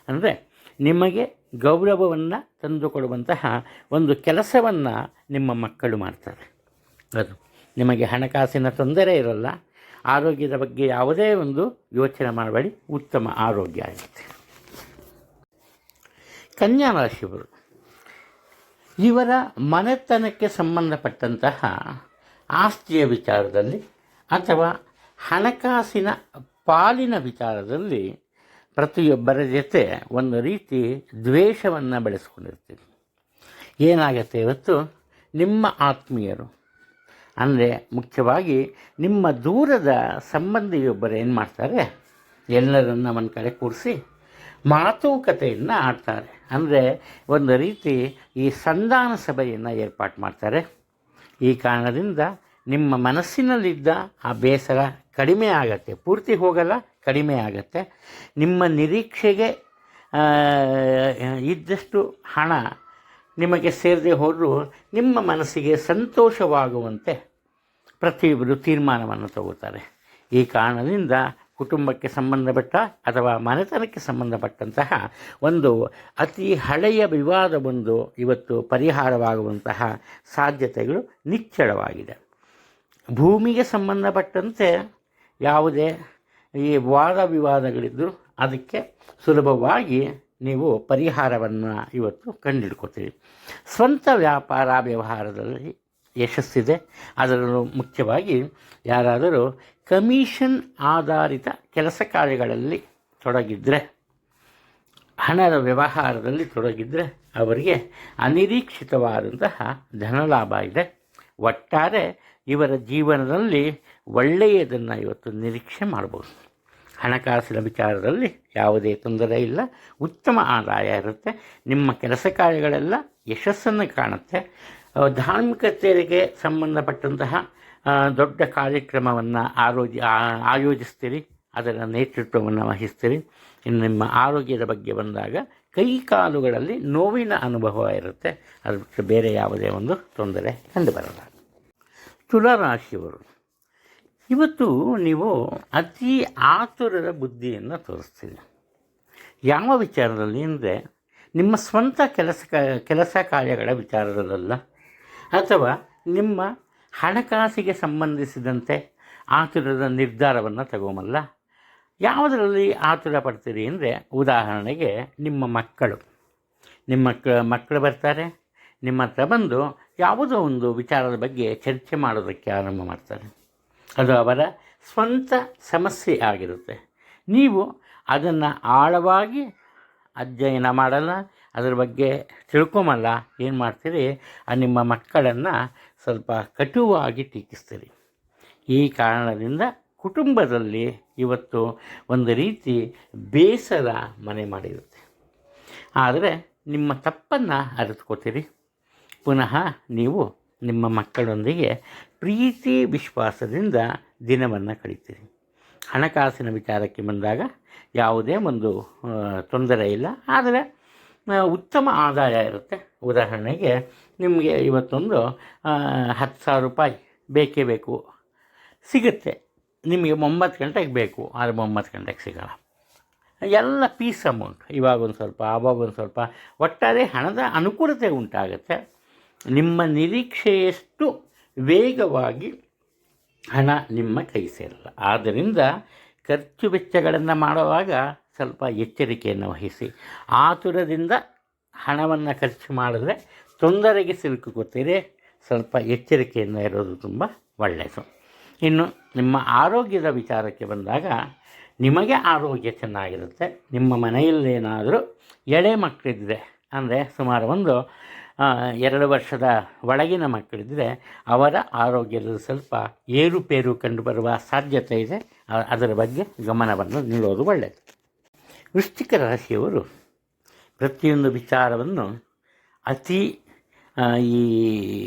ಅಂದರೆ ನಿಮಗೆ ಗೌರವವನ್ನು ತಂದುಕೊಡುವಂತಹ ಒಂದು ಕೆಲಸವನ್ನು ನಿಮ್ಮ ಮಕ್ಕಳು ಮಾಡ್ತಾರೆ. ಅದು ನಿಮಗೆ ಹಣಕಾಸಿನ ತೊಂದರೆ ಇರಲ್ಲ ಆರೋಗ್ಯದ ಬಗ್ಗೆ ಯಾವುದೇ ಒಂದು ಯೋಚನೆ ಮಾಡಬೇಡಿ, ಉತ್ತಮ ಆರೋಗ್ಯ ಆಗುತ್ತೆ. ಕನ್ಯಾ ರಾಶಿಯವರು, ಇವರ ಮನೆತನಕ್ಕೆ ಸಂಬಂಧಪಟ್ಟಂತಹ ಆಸ್ತಿಯ ವಿಚಾರದಲ್ಲಿ ಅಥವಾ ಹಣಕಾಸಿನ ಪಾಲಿನ ವಿಚಾರದಲ್ಲಿ ಪ್ರತಿಯೊಬ್ಬರ ಜೊತೆ ಒಂದು ರೀತಿ ದ್ವೇಷವನ್ನು ಬೆಳೆಸ್ಕೊಂಡಿರ್ತೀವಿ ಏನಾಗುತ್ತೆ ಇವತ್ತು? ನಿಮ್ಮ ಆತ್ಮೀಯರು ಅಂದರೆ ಮುಖ್ಯವಾಗಿ ನಿಮ್ಮ ದೂರದ ಸಂಬಂಧಿಯೊಬ್ಬರು ಏನು ಮಾಡ್ತಾರೆ? ಎಲ್ಲರನ್ನ ಒಂದು ಕಡೆ ಕೂರಿಸಿ ಮಾತುಕತೆಯನ್ನು ಆಡ್ತಾರೆ. ಅಂದರೆ ಒಂದು ರೀತಿ ಈ ಸಂಧಾನ ಸಭೆಯನ್ನು ಏರ್ಪಾಡು ಮಾಡ್ತಾರೆ. ಈ ಕಾರಣದಿಂದ ನಿಮ್ಮ ಮನಸ್ಸಿನಲ್ಲಿದ್ದ ಆ ಬೇಸರ ಕಡಿಮೆ ಆಗತ್ತೆ. ಪೂರ್ತಿ ಹೋಗಲ್ಲ, ಕಡಿಮೆ ಆಗತ್ತೆ. ನಿಮ್ಮ ನಿರೀಕ್ಷೆಗೆ ಇದ್ದಷ್ಟು ಹಣ ನಿಮಗೆ ಸೇರದೆ ಹೋದರೂ ನಿಮ್ಮ ಮನಸ್ಸಿಗೆ ಸಂತೋಷವಾಗುವಂತೆ ಪ್ರತಿಯೊಬ್ಬರು ತೀರ್ಮಾನವನ್ನು ತಗೋತಾರೆ. ಈ ಕಾರಣದಿಂದ ಕುಟುಂಬಕ್ಕೆ ಸಂಬಂಧಪಟ್ಟ ಅಥವಾ ಮನೆತನಕ್ಕೆ ಸಂಬಂಧಪಟ್ಟಂತಹ ಒಂದು ಅತಿ ಹಳೆಯ ವಿವಾದವೊಂದು ಇವತ್ತು ಪರಿಹಾರವಾಗುವಂತಹ ಸಾಧ್ಯತೆಗಳು ನಿಚ್ಚಳವಾಗಿದೆ. ಭೂಮಿಗೆ ಸಂಬಂಧಪಟ್ಟಂತೆ ಯಾವುದೇ ಈ ವಾದ ವಿವಾದಗಳಿದ್ದರೂ ಅದಕ್ಕೆ ಸುಲಭವಾಗಿ ನೀವು ಪರಿಹಾರವನ್ನು ಇವತ್ತು ಕಂಡುಹಿಡ್ಕೋತೀವಿ ಸ್ವಂತ ವ್ಯಾಪಾರ ವ್ಯವಹಾರದಲ್ಲಿ ಯಶಸ್ಸಿದೆ. ಅದರಲ್ಲೂ ಮುಖ್ಯವಾಗಿ ಯಾರಾದರೂ ಕಮಿಷನ್ ಆಧಾರಿತ ಕೆಲಸ ಕಾರ್ಯಗಳಲ್ಲಿ ತೊಡಗಿದ್ರೆ, ಹಣದ ವ್ಯವಹಾರದಲ್ಲಿ ತೊಡಗಿದ್ರೆ ಅವರಿಗೆ ಅನಿರೀಕ್ಷಿತವಾದಂತಹ ಧನಲಾಭ ಇದೆ. ಒಟ್ಟಾರೆ ಇವರ ಜೀವನದಲ್ಲಿ ಒಳ್ಳೆಯದನ್ನು ಇವತ್ತು ನಿರೀಕ್ಷೆ ಮಾಡ್ಬೋದು. ಹಣಕಾಸಿನ ವಿಚಾರದಲ್ಲಿ ಯಾವುದೇ ತೊಂದರೆ ಇಲ್ಲ. ಉತ್ತಮ ಆದಾಯ ಇರುತ್ತೆ. ನಿಮ್ಮ ಕೆಲಸ ಕಾರ್ಯಗಳೆಲ್ಲ ಯಶಸ್ಸನ್ನು ಕಾಣುತ್ತೆ. ಧಾರ್ಮಿಕ ಧಾರ್ಮಿಕತೆಗೆ ಸಂಬಂಧಪಟ್ಟಂತಹ ದೊಡ್ಡ ಕಾರ್ಯಕ್ರಮವನ್ನು ಆರೋಗ್ಯ ಆಯೋಜಿಸ್ತೀರಿ. ಅದರ ನೇತೃತ್ವವನ್ನು ವಹಿಸ್ತೀರಿ. ಇನ್ನು ನಿಮ್ಮ ಆರೋಗ್ಯದ ಬಗ್ಗೆ ಬಂದಾಗ ಕೈ ಕಾಲುಗಳಲ್ಲಿ ನೋವಿನ ಅನುಭವ ಇರುತ್ತೆ. ಅದು ಬೇರೆ ಯಾವುದೇ ಒಂದು ತೊಂದರೆ ಕಂಡುಬರಲ್ಲ. ತುಲಾರಾಶಿಯವರು. ಇವತ್ತು ನೀವು ಅತಿ ಆತುರದ ಬುದ್ಧಿಯನ್ನು ತೋರಿಸ್ತೀರಿ. ಯಾವ ವಿಚಾರದಲ್ಲಿ ಅಂದರೆ ನಿಮ್ಮ ಸ್ವಂತ ಕೆಲಸ ಕೆಲಸ ಕಾರ್ಯಗಳ ವಿಚಾರದಲ್ಲ ಅಥವಾ ನಿಮ್ಮ ಹಣಕಾಸಿಗೆ ಸಂಬಂಧಿಸಿದಂತೆ ಆತುರದ ನಿರ್ಧಾರವನ್ನು ತಗೊಂಬಲ್ಲ. ಯಾವುದರಲ್ಲಿ ಆತುರ ಪಡ್ತೀರಿ ಅಂದರೆ ಉದಾಹರಣೆಗೆ ನಿಮ್ಮ ಮಕ್ಕಳು. ನಿಮ್ಮ ಮಕ್ಕಳು ಬರ್ತಾರೆ. ನಿಮ್ಮ ಹತ್ರ ಬಂದು ಯಾವುದೋ ಒಂದು ವಿಚಾರದ ಬಗ್ಗೆ ಚರ್ಚೆ ಮಾಡೋದಕ್ಕೆ ಆರಂಭ ಮಾಡ್ತಾರೆ. ಅದು ಅವರ ಸ್ವಂತ ಸಮಸ್ಯೆ ಆಗಿರುತ್ತೆ. ನೀವು ಅದನ್ನು ಆಳವಾಗಿ ಅಧ್ಯಯನ ಮಾಡಲ್ಲ, ಅದರ ಬಗ್ಗೆ ತಿಳ್ಕೊಂಬಲ್ಲ ಏನು ಮಾಡ್ತೀರಿ? ಆ ನಿಮ್ಮ ಮಕ್ಕಳನ್ನು ಸ್ವಲ್ಪ ಕಟುವಾಗಿ ಟೀಕಿಸ್ತೀರಿ. ಈ ಕಾರಣದಿಂದ ಕುಟುಂಬದಲ್ಲಿ ಇವತ್ತು ಒಂದು ರೀತಿ ಬೇಸರ ಮನೆ ಮಾಡಿರುತ್ತೆ. ಆದರೆ ನಿಮ್ಮ ತಪ್ಪನ್ನು ಅರಿತ್ಕೋತೀರಿ. ಪುನಃ ನೀವು ನಿಮ್ಮ ಮಕ್ಕಳೊಂದಿಗೆ ಪ್ರೀತಿ ವಿಶ್ವಾಸದಿಂದ ದಿನವನ್ನು ಕಳೀತೀರಿ. ಹಣಕಾಸಿನ ವಿಚಾರಕ್ಕೆ ಬಂದಾಗ ಯಾವುದೇ ಒಂದು ತೊಂದರೆ ಇಲ್ಲ. ಆದರೆ ಉತ್ತಮ ಆದಾಯ ಇರುತ್ತೆ. ಉದಾಹರಣೆಗೆ ನಿಮಗೆ ಇವತ್ತೊಂದು ಹತ್ತು ಸಾವಿರ ರೂಪಾಯಿ ಬೇಕೇ ಬೇಕು. ಸಿಗುತ್ತೆ. ನಿಮಗೆ ಒಂಬತ್ತು ಗಂಟೆಗೆ ಬೇಕು. ಆದರೆ ಒಂಬತ್ತು ಗಂಟೆಗೆ ಸಿಗಲ್ಲ. ಎಲ್ಲ ಪೀಸ್ ಅಮೌಂಟ್ ಇವಾಗ ಒಂದು ಸ್ವಲ್ಪ, ಆವಾಗ ಒಂದು ಸ್ವಲ್ಪ. ಒಟ್ಟಾರೆ ಹಣದ ಅನುಕೂಲತೆ ಉಂಟಾಗುತ್ತೆ. ನಿಮ್ಮ ನಿರೀಕ್ಷೆಯಷ್ಟು ವೇಗವಾಗಿ ಹಣ ನಿಮ್ಮ ಕೈ ಸೇರಲ್ಲ. ಆದ್ದರಿಂದ ಖರ್ಚು ವೆಚ್ಚಗಳನ್ನು ಮಾಡುವಾಗ ಸ್ವಲ್ಪ ಎಚ್ಚರಿಕೆಯನ್ನು ವಹಿಸಿ. ಆತುರದಿಂದ ಹಣವನ್ನು ಖರ್ಚು ಮಾಡಿದ್ರೆ ತೊಂದರೆಗೆ ಸಿಲುಕುತ್ತೀರಿ ಸ್ವಲ್ಪ ಎಚ್ಚರಿಕೆಯಿಂದ ಇರೋದು ತುಂಬ ಒಳ್ಳೆಯದು. ಇನ್ನು ನಿಮ್ಮ ಆರೋಗ್ಯದ ವಿಚಾರಕ್ಕೆ ಬಂದಾಗ ನಿಮಗೆ ಆರೋಗ್ಯ ಚೆನ್ನಾಗಿರುತ್ತೆ. ನಿಮ್ಮ ಮನೆಯಲ್ಲೇನಾದರೂ ಎಳೆ ಮಕ್ಕಳಿದ್ದರೆ ಅಂದರೆ ಸುಮಾರು ಒಂದು ಎರಡು ವರ್ಷದ ಒಳಗಿನ ಮಕ್ಕಳಿದ್ದರೆ ಅವರ ಆರೋಗ್ಯದ ಸ್ವಲ್ಪ ಏರುಪೇರು ಕಂಡುಬರುವ ಸಾಧ್ಯತೆ ಇದೆ. ಅದರ ಬಗ್ಗೆ ಗಮನವನ್ನು ನೀಡೋದು ಒಳ್ಳೆಯದು ವೃಶ್ಚಿಕ ರಾಶಿಯವರು ಪ್ರತಿಯೊಂದು ವಿಚಾರವನ್ನು ಅತಿ ಈ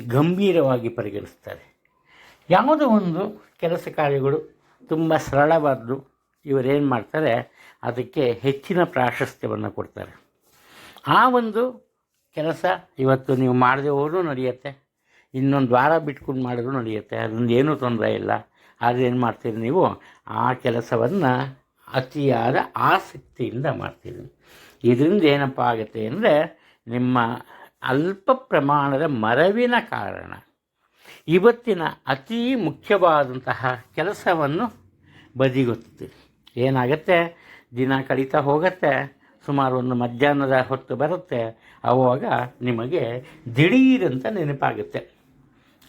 ಗಂಭೀರವಾಗಿ ಪರಿಗಣಿಸ್ತಾರೆ. ಯಾವುದೋ ಒಂದು ಕೆಲಸ ಕಾರ್ಯಗಳು ತುಂಬ ಸರಳವಾದ್ದು ಇವರೇನು ಮಾಡ್ತಾರೆ, ಅದಕ್ಕೆ ಹೆಚ್ಚಿನ ಪ್ರಾಶಸ್ತ್ಯವನ್ನು ಕೊಡ್ತಾರೆ. ಆ ಒಂದು ಕೆಲಸ ಇವತ್ತು ನೀವು ಮಾಡದೆ ಹೋದ್ರೂ ನಡೆಯುತ್ತೆ. ಇನ್ನೊಂದು ವಾರ ಬಿಟ್ಕೊಂಡು ಮಾಡಿದ್ರು ನಡೆಯುತ್ತೆ. ಅದರಿಂದ ಏನೂ ತೊಂದರೆ ಇಲ್ಲ. ಆದರೆ ಏನು ಮಾಡ್ತೀರಿ ನೀವು? ಆ ಕೆಲಸವನ್ನು ಅತಿಯಾದ ಆಸಕ್ತಿಯಿಂದ ಮಾಡ್ತೀರಿ. ಇದರಿಂದ ಏನಪ್ಪ ಆಗುತ್ತೆ ಅಂದರೆ ನಿಮ್ಮ ಅಲ್ಪ ಪ್ರಮಾಣದ ಮರವಿನ ಕಾರಣ. ಇವತ್ತಿನ ಅತಿ ಮುಖ್ಯವಾದಂತಹ ಕೆಲಸವನ್ನು ಬದಿಗೊತ್ತೀರಿ ಏನಾಗುತ್ತೆ? ದಿನ ಕಳೀತಾ ಹೋಗುತ್ತೆ. ಸುಮಾರು ಒಂದು ಮಧ್ಯಾಹ್ನದ ಹೊತ್ತು ಬರುತ್ತೆ, ಆವಾಗ ನಿಮಗೆ ದಿಢೀರಂತ ನೆನಪಾಗುತ್ತೆ.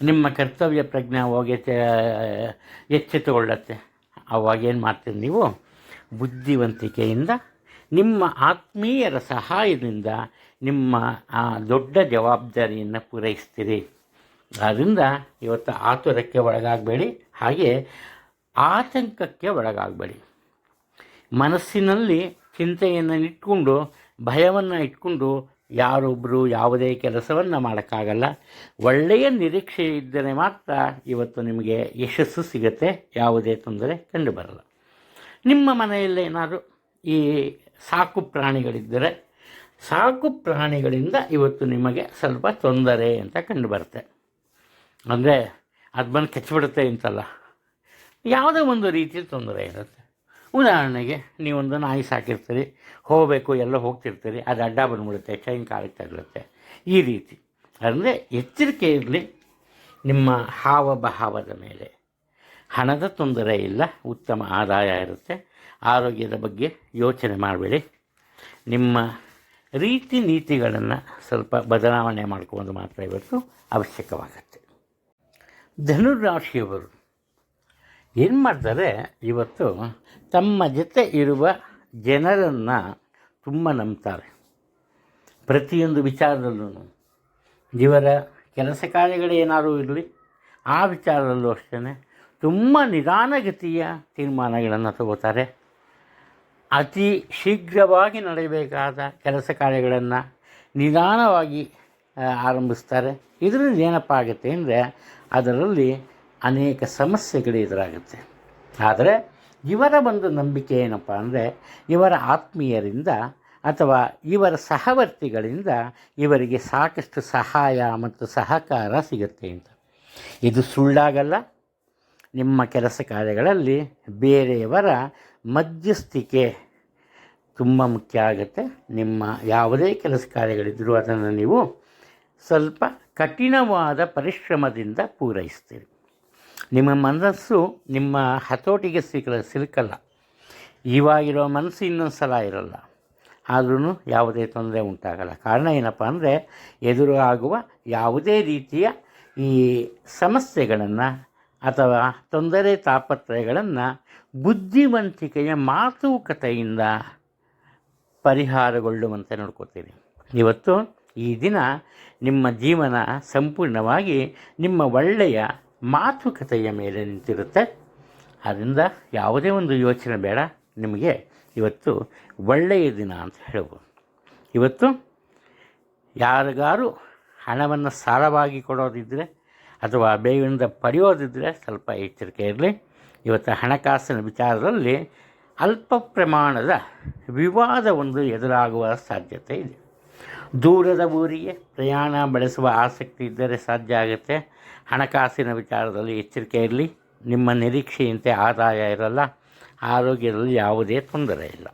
ನಿಮ್ಮ ಕರ್ತವ್ಯ ಪ್ರಜ್ಞೆ ಹೋಗಿ ಎಚ್ಚ- ಎಚ್ಚೆತ್ತುಕೊಳ್ಳುತ್ತೆ. ಅವಾಗ ಏನು ಮಾಡ್ತೀರಿ ನೀವು? ಬುದ್ಧಿವಂತಿಕೆಯಿಂದ, ನಿಮ್ಮ ಆತ್ಮೀಯರ ಸಹಾಯದಿಂದ ನಿಮ್ಮ, ಆ, ದೊಡ್ಡ ಜವಾಬ್ದಾರಿಯನ್ನು ಪೂರೈಸ್ತೀರಿ. ಆದ್ದರಿಂದ ಇವತ್ತು ಆತುರಕ್ಕೆ ಒಳಗಾಗಬೇಡಿ. ಹಾಗೆ ಆತಂಕಕ್ಕೆ ಒಳಗಾಗಬೇಡಿ. ಮನಸ್ಸಿನಲ್ಲಿ ಚಿಂತೆಯನ್ನು ಇಟ್ಕೊಂಡು, ಭಯವನ್ನು ಇಟ್ಕೊಂಡು ಯಾರೊಬ್ಬರು ಯಾವುದೇ ಕೆಲಸವನ್ನು ಮಾಡೋಕ್ಕಾಗಲ್ಲ. ಒಳ್ಳೆಯ ನಿರೀಕ್ಷೆ ಇದ್ದರೆ ಮಾತ್ರ ಇವತ್ತು ನಿಮಗೆ ಯಶಸ್ಸು ಸಿಗುತ್ತೆ, ಯಾವುದೇ ತೊಂದರೆ ಕಂಡುಬರಲ್ಲ. ನಿಮ್ಮ ಮನೆಯಲ್ಲಿ ಏನಾದರೂ ಈ ಸಾಕು ಪ್ರಾಣಿಗಳಿದ್ದರೆ, ಸಾಕು ಪ್ರಾಣಿಗಳಿಂದ ಇವತ್ತು ನಿಮಗೆ ಸ್ವಲ್ಪ ತೊಂದರೆ ಅಂತ ಕಂಡುಬರುತ್ತೆ. ಅಂದರೆ ಅದು ಬಂದು ಕೆಚ್ಚಿಬಿಡುತ್ತೆ ಅಂತಲ್ಲ. ಯಾವುದೇ ಒಂದು ರೀತಿಯ ತೊಂದರೆ ಇರುತ್ತೆ. ಉದಾಹರಣೆಗೆ ನೀವೊಂದು ನಾಯಿ ಸಾಕಿರ್ತೀರಿ ಹೋಗಬೇಕು, ಎಲ್ಲ ಹೋಗ್ತಿರ್ತೀರಿ, ಅದು ಅಡ್ಡ ಬಂದ್ಬಿಡುತ್ತೆ, ಚೈನ್ ಕಾಲಕ್ಕೆ ತಗಲುತ್ತೆ. ಈ ರೀತಿ. ಅಂದರೆ ಎಚ್ಚರಿಕೆ ಇರಲಿ, ನಿಮ್ಮ ಹಾವಭಾವದ ಮೇಲೆ. ಹಣದ ತೊಂದರೆ ಇಲ್ಲ, ಉತ್ತಮ ಆದಾಯ ಇರುತ್ತೆ. ಆರೋಗ್ಯದ ಬಗ್ಗೆ ಯೋಚನೆ ಮಾಡಬೇಡಿ. ನಿಮ್ಮ ರೀತಿ ನೀತಿಗಳನ್ನು ಸ್ವಲ್ಪ ಬದಲಾವಣೆ ಮಾಡ್ಕೊಂಡು ಮಾತ್ರ ಇವತ್ತು ಅವಶ್ಯಕವಾಗುತ್ತೆ. ಧನುರಾಶಿಯವರು ಏನು ಮಾಡ್ತಾರೆ? ಇವತ್ತು ತಮ್ಮ ಜೊತೆ ಇರುವ ಜನರನ್ನು ತುಂಬ ನಂಬ್ತಾರೆ. ಪ್ರತಿಯೊಂದು ವಿಚಾರದಲ್ಲೂ ಇವರ ಕೆಲಸ ಕಾರ್ಯಗಳೇನಾದರೂ ಇರಲಿ, ಆ ವಿಚಾರದಲ್ಲೂ ಅಷ್ಟೇ ತುಂಬ ನಿಧಾನಗತಿಯ ತೀರ್ಮಾನಗಳನ್ನು ತಗೋತಾರೆ. ಅತಿ ಶೀಘ್ರವಾಗಿ ನಡೆಯಬೇಕಾದ ಕೆಲಸ ಕಾರ್ಯಗಳನ್ನು ನಿಧಾನವಾಗಿ ಆರಂಭಿಸ್ತಾರೆ. ಇದರಿಂದ ಏನಪ್ಪ ಆಗುತ್ತೆ ಅಂದರೆ, ಅದರಲ್ಲಿ ಅನೇಕ ಸಮಸ್ಯೆಗಳು ಎದುರಾಗುತ್ತೆ. ಆದರೆ ಇವರ ಒಂದು ನಂಬಿಕೆ ಏನಪ್ಪ ಅಂದರೆ, ಇವರ ಆತ್ಮೀಯರಿಂದ ಅಥವಾ ಇವರ ಸಹವರ್ತಿಗಳಿಂದ ಇವರಿಗೆ ಸಾಕಷ್ಟು ಸಹಾಯ ಮತ್ತು ಸಹಕಾರ ಸಿಗುತ್ತೆ ಅಂತ. ಇದು ಸುಳ್ಳಾಗಲ್ಲ. ನಿಮ್ಮ ಕೆಲಸ ಕಾರ್ಯಗಳಲ್ಲಿ ಬೇರೆಯವರ ಮಧ್ಯಸ್ಥಿಕೆ ತುಂಬ ಮುಖ್ಯ ಆಗುತ್ತೆ. ನಿಮ್ಮ ಯಾವುದೇ ಕೆಲಸ ಕಾರ್ಯಗಳಿದ್ದರೂ ಅದನ್ನು ನೀವು ಸ್ವಲ್ಪ ಕಠಿಣವಾದ ಪರಿಶ್ರಮದಿಂದ ಪೂರೈಸ್ತೀರಿ. ನಿಮ್ಮ ಮನಸ್ಸು ನಿಮ್ಮ ಹತೋಟಿಗೆ ಸಿಕ್ಕ ಸಿಲುಕಲ್ಲ. ಇವಾಗಿರೋ ಮನಸ್ಸು ಇನ್ನೊಂದು ಸಲ ಇರಲ್ಲ. ಆದ್ರೂ ಯಾವುದೇ ತೊಂದರೆ ಉಂಟಾಗಲ್ಲ. ಕಾರಣ ಏನಪ್ಪ ಅಂದರೆ ಎದುರು ಆಗುವ ಯಾವುದೇ ರೀತಿಯ ಈ ಸಮಸ್ಯೆಗಳನ್ನು ಅಥವಾ ತೊಂದರೆ ತಾಪತ್ರಯಗಳನ್ನು ಬುದ್ಧಿವಂತಿಕೆಯ ಮಾತುಕತೆಯಿಂದ ಪರಿಹಾರಗೊಳ್ಳುವಂತೆ ನೋಡ್ಕೋತೀರಿ ಇವತ್ತು ಈ ದಿನ ನಿಮ್ಮ ಜೀವನ ಸಂಪೂರ್ಣವಾಗಿ ನಿಮ್ಮ ಒಳ್ಳೆಯ ಮಾತುಕತೆಯ ಮೇಲೆ ನಿಂತಿರುತ್ತೆ. ಅದರಿಂದ ಯಾವುದೇ ಒಂದು ಯೋಚನೆ ಬೇಡ. ನಿಮಗೆ ಇವತ್ತು ಒಳ್ಳೆಯ ದಿನ ಅಂತ ಹೇಳ್ಬೋದು. ಇವತ್ತು ಯಾರಿಗಾರು ಹಣವನ್ನು ಸಾಲವಾಗಿ ಕೊಡೋದಿದ್ದರೆ ಅಥವಾ ಬೇವಿನಿಂದ ಪಡೆಯೋದಿದ್ದರೆ ಸ್ವಲ್ಪ ಎಚ್ಚರಿಕೆ ಇರಲಿ. ಇವತ್ತು ಹಣಕಾಸಿನ ವಿಚಾರದಲ್ಲಿ ಅಲ್ಪ ಪ್ರಮಾಣದ ವಿವಾದ ಒಂದು ಎದುರಾಗುವ ಸಾಧ್ಯತೆ ಇದೆ. ದೂರದ ಊರಿಗೆ ಪ್ರಯಾಣ ಬೆಳೆಸುವ ಆಸಕ್ತಿ ಇದ್ದರೆ ಸಾಧ್ಯ ಆಗುತ್ತೆ. ಹಣಕಾಸಿನ ವಿಚಾರದಲ್ಲಿ ಎಚ್ಚರಿಕೆ ಇರಲಿ. ನಿಮ್ಮ ನಿರೀಕ್ಷೆಯಂತೆ ಆದಾಯ ಇರಲ್ಲ. ಆರೋಗ್ಯದಲ್ಲಿ ಯಾವುದೇ ತೊಂದರೆ ಇಲ್ಲ.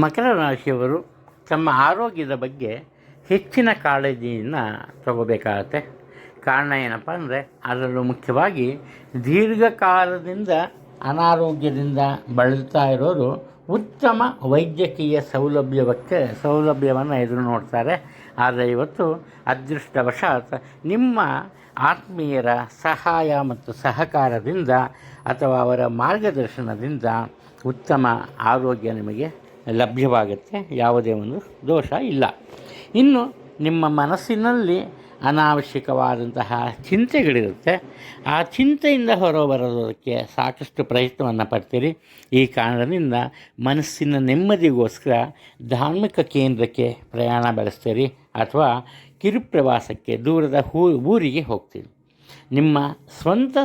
ಮಕರ ರಾಶಿಯವರು ತಮ್ಮ ಆರೋಗ್ಯದ ಬಗ್ಗೆ ಹೆಚ್ಚಿನ ಕಾಳಜಿಯನ್ನು ತಗೋಬೇಕಾಗತ್ತೆ. ಕಾರಣ ಏನಪ್ಪ ಅಂದರೆ, ಅದರಲ್ಲೂ ಮುಖ್ಯವಾಗಿ ದೀರ್ಘಕಾಲದಿಂದ ಅನಾರೋಗ್ಯದಿಂದ ಬಳಲ್ತಾ ಇರೋರು ಉತ್ತಮ ವೈದ್ಯಕೀಯ ಸೌಲಭ್ಯವಕ್ಕೆ ಸೌಲಭ್ಯವನ್ನು ಎದುರು ನೋಡ್ತಾರೆ ಆದರೆ ಇವತ್ತು ಅದೃಷ್ಟವಶಾತ್ ನಿಮ್ಮ ಆತ್ಮೀಯರ ಸಹಾಯ ಮತ್ತು ಸಹಕಾರದಿಂದ ಅಥವಾ ಅವರ ಮಾರ್ಗದರ್ಶನದಿಂದ ಉತ್ತಮ ಆರೋಗ್ಯ ನಿಮಗೆ ಲಭ್ಯವಾಗುತ್ತೆ. ಯಾವುದೇ ಒಂದು ದೋಷ ಇಲ್ಲ. ಇನ್ನು ನಿಮ್ಮ ಮನಸ್ಸಿನಲ್ಲಿ ಅನಾವಶ್ಯಕವಾದಂತಹ ಚಿಂತೆಗಳಿರುತ್ತೆ. ಆ ಚಿಂತೆಯಿಂದ ಹೊರಬರೋದಕ್ಕೆ ಸಾಕಷ್ಟು ಪ್ರಯತ್ನವನ್ನು ಪಡ್ತೀರಿ. ಈ ಕಾರಣದಿಂದ ಮನಸ್ಸಿನ ನೆಮ್ಮದಿಗೋಸ್ಕರ ಧಾರ್ಮಿಕ ಕೇಂದ್ರಕ್ಕೆ ಪ್ರಯಾಣ ಬೆಳೆಸ್ತೀರಿ ಅಥವಾ ಕಿರುಪ್ರವಾಸಕ್ಕೆ ದೂರದ ಊರಿಗೆ ಹೋಗ್ತೀರಿ. ನಿಮ್ಮ ಸ್ವಂತ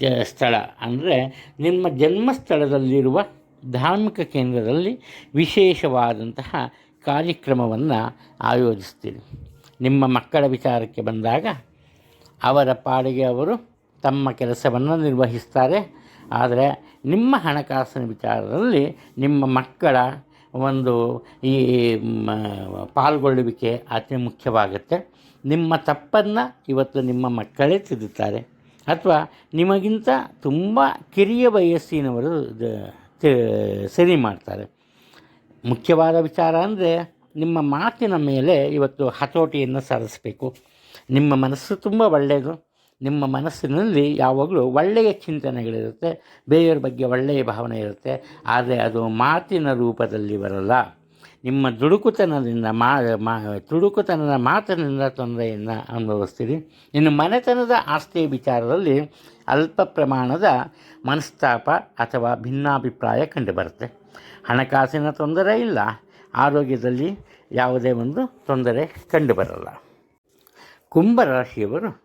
ಜ, ಸ್ಥಳ ಅಂದರೆ ನಿಮ್ಮ ಜನ್ಮಸ್ಥಳದಲ್ಲಿರುವ ಧಾರ್ಮಿಕ ಕೇಂದ್ರದಲ್ಲಿ ವಿಶೇಷವಾದಂತಹ ಕಾರ್ಯಕ್ರಮವನ್ನು ಆಯೋಜಿಸ್ತೀರಿ. ನಿಮ್ಮ ಮಕ್ಕಳ ವಿಚಾರಕ್ಕೆ ಬಂದಾಗ ಅವರ ಪಾಡಿಗೆ ಅವರು ತಮ್ಮ ಕೆಲಸವನ್ನು ನಿರ್ವಹಿಸ್ತಾರೆ. ಆದರೆ ನಿಮ್ಮ ಹಣಕಾಸಿನ ವಿಚಾರದಲ್ಲಿ ನಿಮ್ಮ ಮಕ್ಕಳ ಒಂದು ಈ ಪಾಲ್ಗೊಳ್ಳುವಿಕೆ ಅತಿ ಮುಖ್ಯವಾಗುತ್ತೆ. ನಿಮ್ಮ ತಪ್ಪನ್ನು ಇವತ್ತು ನಿಮ್ಮ ಮಕ್ಕಳೇ ತಿದ್ದುತ್ತಾರೆ ಅಥವಾ ನಿಮಗಿಂತ ತುಂಬ ಕಿರಿಯ ವಯಸ್ಸಿನವರು ಸರಿ ಮಾಡ್ತಾರೆ. ಮುಖ್ಯವಾದ ವಿಚಾರ ಅಂದರೆ ನಿಮ್ಮ ಮಾತಿನ ಮೇಲೆ ಇವತ್ತು ಹತೋಟಿಯನ್ನು ಸಾಧಿಸಬೇಕು ನಿಮ್ಮ ಮನಸ್ಸು ತುಂಬ ಒಳ್ಳೆಯದು. ನಿಮ್ಮ ಮನಸ್ಸಿನಲ್ಲಿ ಯಾವಾಗಲೂ ಒಳ್ಳೆಯ ಚಿಂತನೆಗಳಿರುತ್ತೆ. ಬೇರೆಯವ್ರ ಬಗ್ಗೆ ಒಳ್ಳೆಯ ಭಾವನೆ ಇರುತ್ತೆ. ಆದರೆ ಅದು ಮಾತಿನ ರೂಪದಲ್ಲಿ ಬರಲ್ಲ. ನಿಮ್ಮ ದುಡುಕುತನದಿಂದ ಮಾ ಮಾ ತುಡುಕುತನದ ಮಾತಿನಿಂದ ತೊಂದರೆಯನ್ನು ಅನುಭವಿಸ್ತೀರಿ. ಇನ್ನು ಮನೆತನದ ಆಸ್ತಿ ವಿಚಾರದಲ್ಲಿ ಅಲ್ಪ ಪ್ರಮಾಣದ ಮನಸ್ತಾಪ ಅಥವಾ ಭಿನ್ನಾಭಿಪ್ರಾಯ ಕಂಡುಬರುತ್ತೆ. ಹಣಕಾಸಿನ ತೊಂದರೆ ಇಲ್ಲ. ಆರೋಗ್ಯದಲ್ಲಿ ಯಾವುದೇ ಒಂದು ತೊಂದರೆ ಕಂಡುಬರಲ್ಲ. ಕುಂಭರಾಶಿಯವರು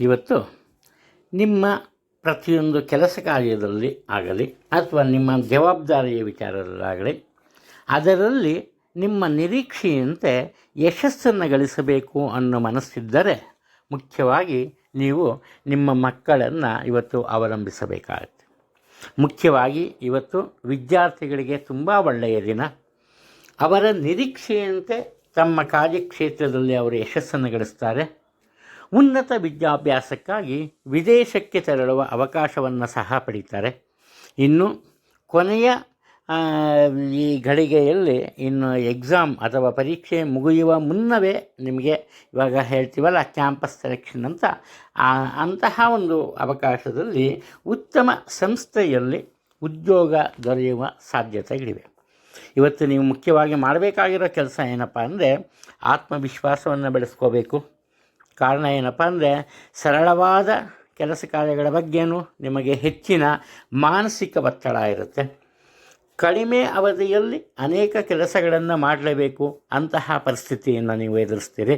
ಇವತ್ತು ನಿಮ್ಮ ಪ್ರತಿಯೊಂದು ಕೆಲಸ ಕಾರ್ಯದಲ್ಲಿ ಆಗಲಿ ಅಥವಾ ನಿಮ್ಮ ಜವಾಬ್ದಾರಿಯ ವಿಚಾರದಲ್ಲಾಗಲಿ ಅದರಲ್ಲಿ ನಿಮ್ಮ ನಿರೀಕ್ಷೆಯಂತೆ ಯಶಸ್ಸನ್ನು ಗಳಿಸಬೇಕು ಅನ್ನೋ ಮನಸ್ಸಿದ್ದರೆ ಮುಖ್ಯವಾಗಿ ನೀವು ನಿಮ್ಮ ಮಕ್ಕಳನ್ನು ಇವತ್ತು ಅವಲಂಬಿಸಬೇಕಾಗುತ್ತೆ. ಮುಖ್ಯವಾಗಿ ಇವತ್ತು ವಿದ್ಯಾರ್ಥಿಗಳಿಗೆ ತುಂಬ ಒಳ್ಳೆಯ ದಿನ. ಅವರ ನಿರೀಕ್ಷೆಯಂತೆ ತಮ್ಮ ಕಾರ್ಯಕ್ಷೇತ್ರದಲ್ಲಿ ಅವರು ಯಶಸ್ಸನ್ನು ಗಳಿಸ್ತಾರೆ. ಉನ್ನತ ವಿದ್ಯಾಭ್ಯಾಸಕ್ಕಾಗಿ ವಿದೇಶಕ್ಕೆ ತೆರಳುವ ಅವಕಾಶವನ್ನು ಸಹ ಪಡೀತಾರೆ. ಇನ್ನು ಕೊನೆಯ ಈ ಘಳಿಗೆಯಲ್ಲಿ ಇನ್ನು ಎಕ್ಸಾಮ್ ಅಥವಾ ಪರೀಕ್ಷೆ ಮುಗಿಯುವ ಮುನ್ನವೇ ನಿಮಗೆ ಇವಾಗ ಹೇಳ್ತೀವಲ್ಲ ಕ್ಯಾಂಪಸ್ ಸೆಲೆಕ್ಷನ್ ಅಂತ. ಅಂತಹ ಒಂದು ಅವಕಾಶದಲ್ಲಿ ಉತ್ತಮ ಸಂಸ್ಥೆಯಲ್ಲಿ ಉದ್ಯೋಗ ದೊರೆಯುವ ಸಾಧ್ಯತೆಗಳಿವೆ. ಇವತ್ತು ನೀವು ಮುಖ್ಯವಾಗಿ ಮಾಡಬೇಕಾಗಿರೋ ಕೆಲಸ ಏನಪ್ಪ ಅಂದರೆ ಆತ್ಮವಿಶ್ವಾಸವನ್ನು ಬೆಳೆಸ್ಕೋಬೇಕು. ಕಾರಣ ಏನಪ್ಪ ಅಂದರೆ ಸರಳವಾದ ಕೆಲಸ ಕಾರ್ಯಗಳ ಬಗ್ಗೆನೂ ನಿಮಗೆ ಹೆಚ್ಚಿನ ಮಾನಸಿಕ ಒತ್ತಡ ಇರುತ್ತೆ. ಕಡಿಮೆ ಅವಧಿಯಲ್ಲಿ ಅನೇಕ ಕೆಲಸಗಳನ್ನು ಮಾಡಲೇಬೇಕು ಅಂತಹ ಪರಿಸ್ಥಿತಿಯನ್ನು ನೀವು ಎದುರಿಸ್ತೀರಿ.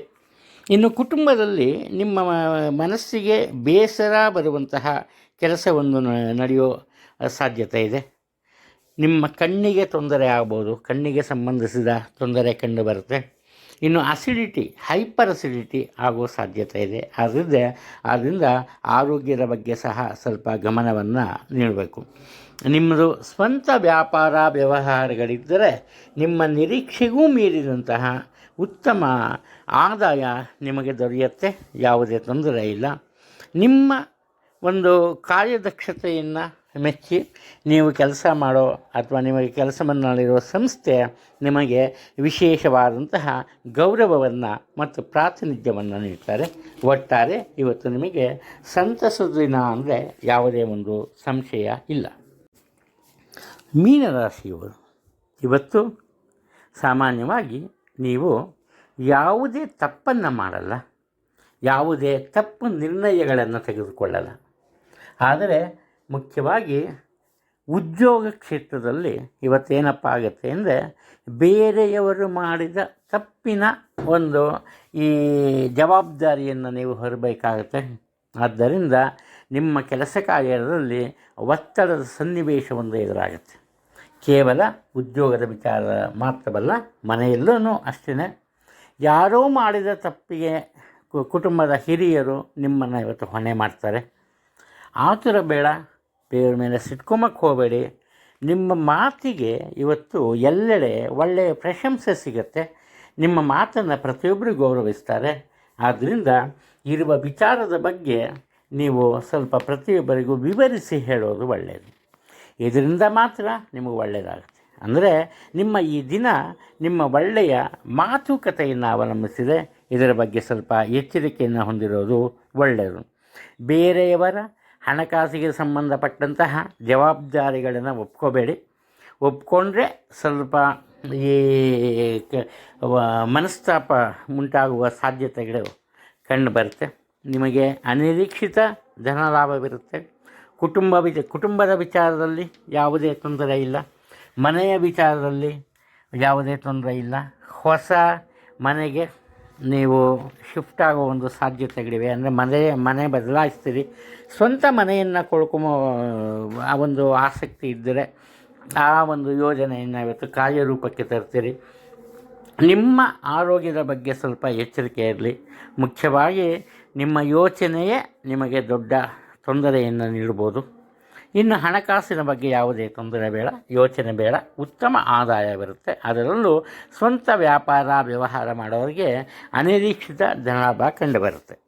ಇನ್ನು ಕುಟುಂಬದಲ್ಲಿ ನಿಮ್ಮ ಮನಸ್ಸಿಗೆ ಬೇಸರ ಬರುವಂತಹ ಕೆಲಸವನ್ನು ನಡೆಯೋ ಸಾಧ್ಯತೆ ಇದೆ. ನಿಮ್ಮ ಕಣ್ಣಿಗೆ ತೊಂದರೆ ಆಗ್ಬೋದು, ಕಣ್ಣಿಗೆ ಸಂಬಂಧಿಸಿದ ತೊಂದರೆ ಕಂಡು ಬರುತ್ತೆ. ಇನ್ನು ಅಸಿಡಿಟಿ ಹೈಪರ್ ಅಸಿಡಿಟಿ ಆಗೋ ಸಾಧ್ಯತೆ ಇದೆ. ಆದ್ದರಿಂದ ಆದ್ದರಿಂದ ಆರೋಗ್ಯದ ಬಗ್ಗೆ ಸಹ ಸ್ವಲ್ಪ ಗಮನವನ್ನು ನೀಡಬೇಕು. ನಿಮ್ಮದು ಸ್ವಂತ ವ್ಯಾಪಾರ ವ್ಯವಹಾರಗಳಿದ್ದರೆ ನಿಮ್ಮ ನಿರೀಕ್ಷೆಗೂ ಮೀರಿದಂತಹ ಉತ್ತಮ ಆದಾಯ ನಿಮಗೆ ದೊರೆಯುತ್ತೆ. ಯಾವುದೇ ತೊಂದರೆ ಇಲ್ಲ. ನಿಮ್ಮ ಒಂದು ಕಾರ್ಯದಕ್ಷತೆಯನ್ನು ಮೆಚ್ಚಿ ನೀವು ಕೆಲಸ ಮಾಡೋ ಅಥವಾ ನಿಮಗೆ ಕೆಲಸವನ್ನು ಮಾಡಿರೋ ಸಂಸ್ಥೆ ನಿಮಗೆ ವಿಶೇಷವಾದಂತಹ ಗೌರವವನ್ನು ಮತ್ತು ಪ್ರಾತಿನಿಧ್ಯವನ್ನು ನೀಡ್ತಾರೆ. ಒಟ್ಟಾರೆ ಇವತ್ತು ನಿಮಗೆ ಸಂತಸದ ದಿನ ಅಂದರೆ ಯಾವುದೇ ಒಂದು ಸಂಶಯ ಇಲ್ಲ. ಮೀನರಾಶಿಯವರು, ಇವತ್ತು ಸಾಮಾನ್ಯವಾಗಿ ನೀವು ಯಾವುದೇ ತಪ್ಪನ್ನು ಮಾಡಲ್ಲ. ಯಾವುದೇ ತಪ್ಪು ನಿರ್ಣಯಗಳನ್ನು ತೆಗೆದುಕೊಳ್ಳಲ್ಲ. ಆದರೆ ಮುಖ್ಯವಾಗಿ ಉದ್ಯೋಗ ಕ್ಷೇತ್ರದಲ್ಲಿ ಇವತ್ತೇನಪ್ಪ ಆಗುತ್ತೆ ಅಂದರೆ ಬೇರೆಯವರು ಮಾಡಿದ ತಪ್ಪಿನ ಒಂದು ಈ ಜವಾಬ್ದಾರಿಯನ್ನು ನೀವು ಹೊರಬೇಕಾಗುತ್ತೆ. ಆದ್ದರಿಂದ ನಿಮ್ಮ ಕೆಲಸ ಕಾರ್ಯದಲ್ಲಿ ಒತ್ತಡದ ಸನ್ನಿವೇಶವೊಂದು ಎದುರಾಗುತ್ತೆ. ಕೇವಲ ಉದ್ಯೋಗದ ವಿಚಾರ ಮಾತ್ರವಲ್ಲ ಮನೆಯಲ್ಲೂ ಅಷ್ಟೇ ಯಾರೋ ಮಾಡಿದ ತಪ್ಪಿಗೆ ಕುಟುಂಬದ ಹಿರಿಯರು ನಿಮ್ಮನ್ನು ಇವತ್ತು ಹೊಣೆ ಮಾಡ್ತಾರೆ. ಆತುರ ಬೇಡ ಬೇರೆ ಮೇಲೆ ಸಿಟ್ಕೊಂಬಕ್ಕೆ ಹೋಗಬೇಡಿ. ನಿಮ್ಮ ಮಾತಿಗೆ ಇವತ್ತು ಎಲ್ಲೆಡೆ ಒಳ್ಳೆಯ ಪ್ರಶಂಸೆ ಸಿಗುತ್ತೆ. ನಿಮ್ಮ ಮಾತನ್ನು ಪ್ರತಿಯೊಬ್ಬರು ಗೌರವಿಸ್ತಾರೆ. ಆದ್ದರಿಂದ ಇರುವ ವಿಚಾರದ ಬಗ್ಗೆ ನೀವು ಸ್ವಲ್ಪ ಪ್ರತಿಯೊಬ್ಬರಿಗೂ ವಿವರಿಸಿ ಹೇಳೋದು ಒಳ್ಳೆಯದು ಇದರಿಂದ ಮಾತ್ರ ನಿಮಗೆ ಒಳ್ಳೆಯದಾಗುತ್ತೆ ಅಂದರೆ ನಿಮ್ಮ ಈ ದಿನ ನಿಮ್ಮ ಒಳ್ಳೆಯ ಮಾತುಕತೆಯನ್ನು ಅವಲಂಬಿಸಿದೆ. ಇದರ ಬಗ್ಗೆ ಸ್ವಲ್ಪ ಎಚ್ಚರಿಕೆಯನ್ನು ಹೊಂದಿರೋದು ಒಳ್ಳೆಯದು ಬೇರೆಯವರ ಹಣಕಾಸಿಗೆ ಸಂಬಂಧಪಟ್ಟಂತಹ ಜವಾಬ್ದಾರಿಗಳನ್ನು ಒಪ್ಕೋಬೇಡಿ. ಒಪ್ಕೊಂಡ್ರೆ ಸ್ವಲ್ಪ ಈ ಮನಸ್ತಾಪ ಉಂಟಾಗುವ ಸಾಧ್ಯತೆಗಳು ಕಂಡು ಬರುತ್ತೆ. ನಿಮಗೆ ಅನಿರೀಕ್ಷಿತ ಧನಲಾಭವಿರುತ್ತೆ. ಕುಟುಂಬ ವಿಚ, ಕುಟುಂಬದ ವಿಚಾರದಲ್ಲಿ ಯಾವುದೇ ತೊಂದರೆ ಇಲ್ಲ. ಮನೆಯ ವಿಚಾರದಲ್ಲಿ ಯಾವುದೇ ತೊಂದರೆ ಇಲ್ಲ. ಹೊಸ ಮನೆಗೆ ನೀವು ಶಿಫ್ಟ್ ಆಗೋ ಒಂದು ಸಾಧ್ಯತೆಗಳಿವೆ. ಅಂದರೆ ಮನೆ ಮನೆ ಬದಲಾಯಿಸ್ತೀರಿ. ಸ್ವಂತ ಮನೆಯನ್ನು ಕೊಳ್ಕೊಂಬೋ, ಆ ಒಂದು ಆಸಕ್ತಿ ಇದ್ದರೆ ಆ ಒಂದು ಯೋಜನೆಯನ್ನು ಇವತ್ತು ಕಾರ್ಯರೂಪಕ್ಕೆ ತರ್ತೀರಿ. ನಿಮ್ಮ ಆರೋಗ್ಯದ ಬಗ್ಗೆ ಸ್ವಲ್ಪ ಎಚ್ಚರಿಕೆ ಇರಲಿ. ಮುಖ್ಯವಾಗಿ ನಿಮ್ಮ ಯೋಚನೆಯೇ ನಿಮಗೆ ದೊಡ್ಡ ತೊಂದರೆಯನ್ನು ನೀಡ್ಬೋದು. ಇನ್ನು ಹಣಕಾಸಿನ ಬಗ್ಗೆ ಯಾವುದೇ ತೊಂದರೆ ಬೇಡ, ಯೋಚನೆ ಬೇಡ, ಉತ್ತಮ ಆದಾಯ ಬರುತ್ತೆ. ಅದರಲ್ಲೂ ಸ್ವಂತ ವ್ಯಾಪಾರ, ವ್ಯವಹಾರ ಮಾಡೋರಿಗೆ ಅನಿರೀಕ್ಷಿತ ಧನಲಾಭ ಕಂಡುಬರುತ್ತೆ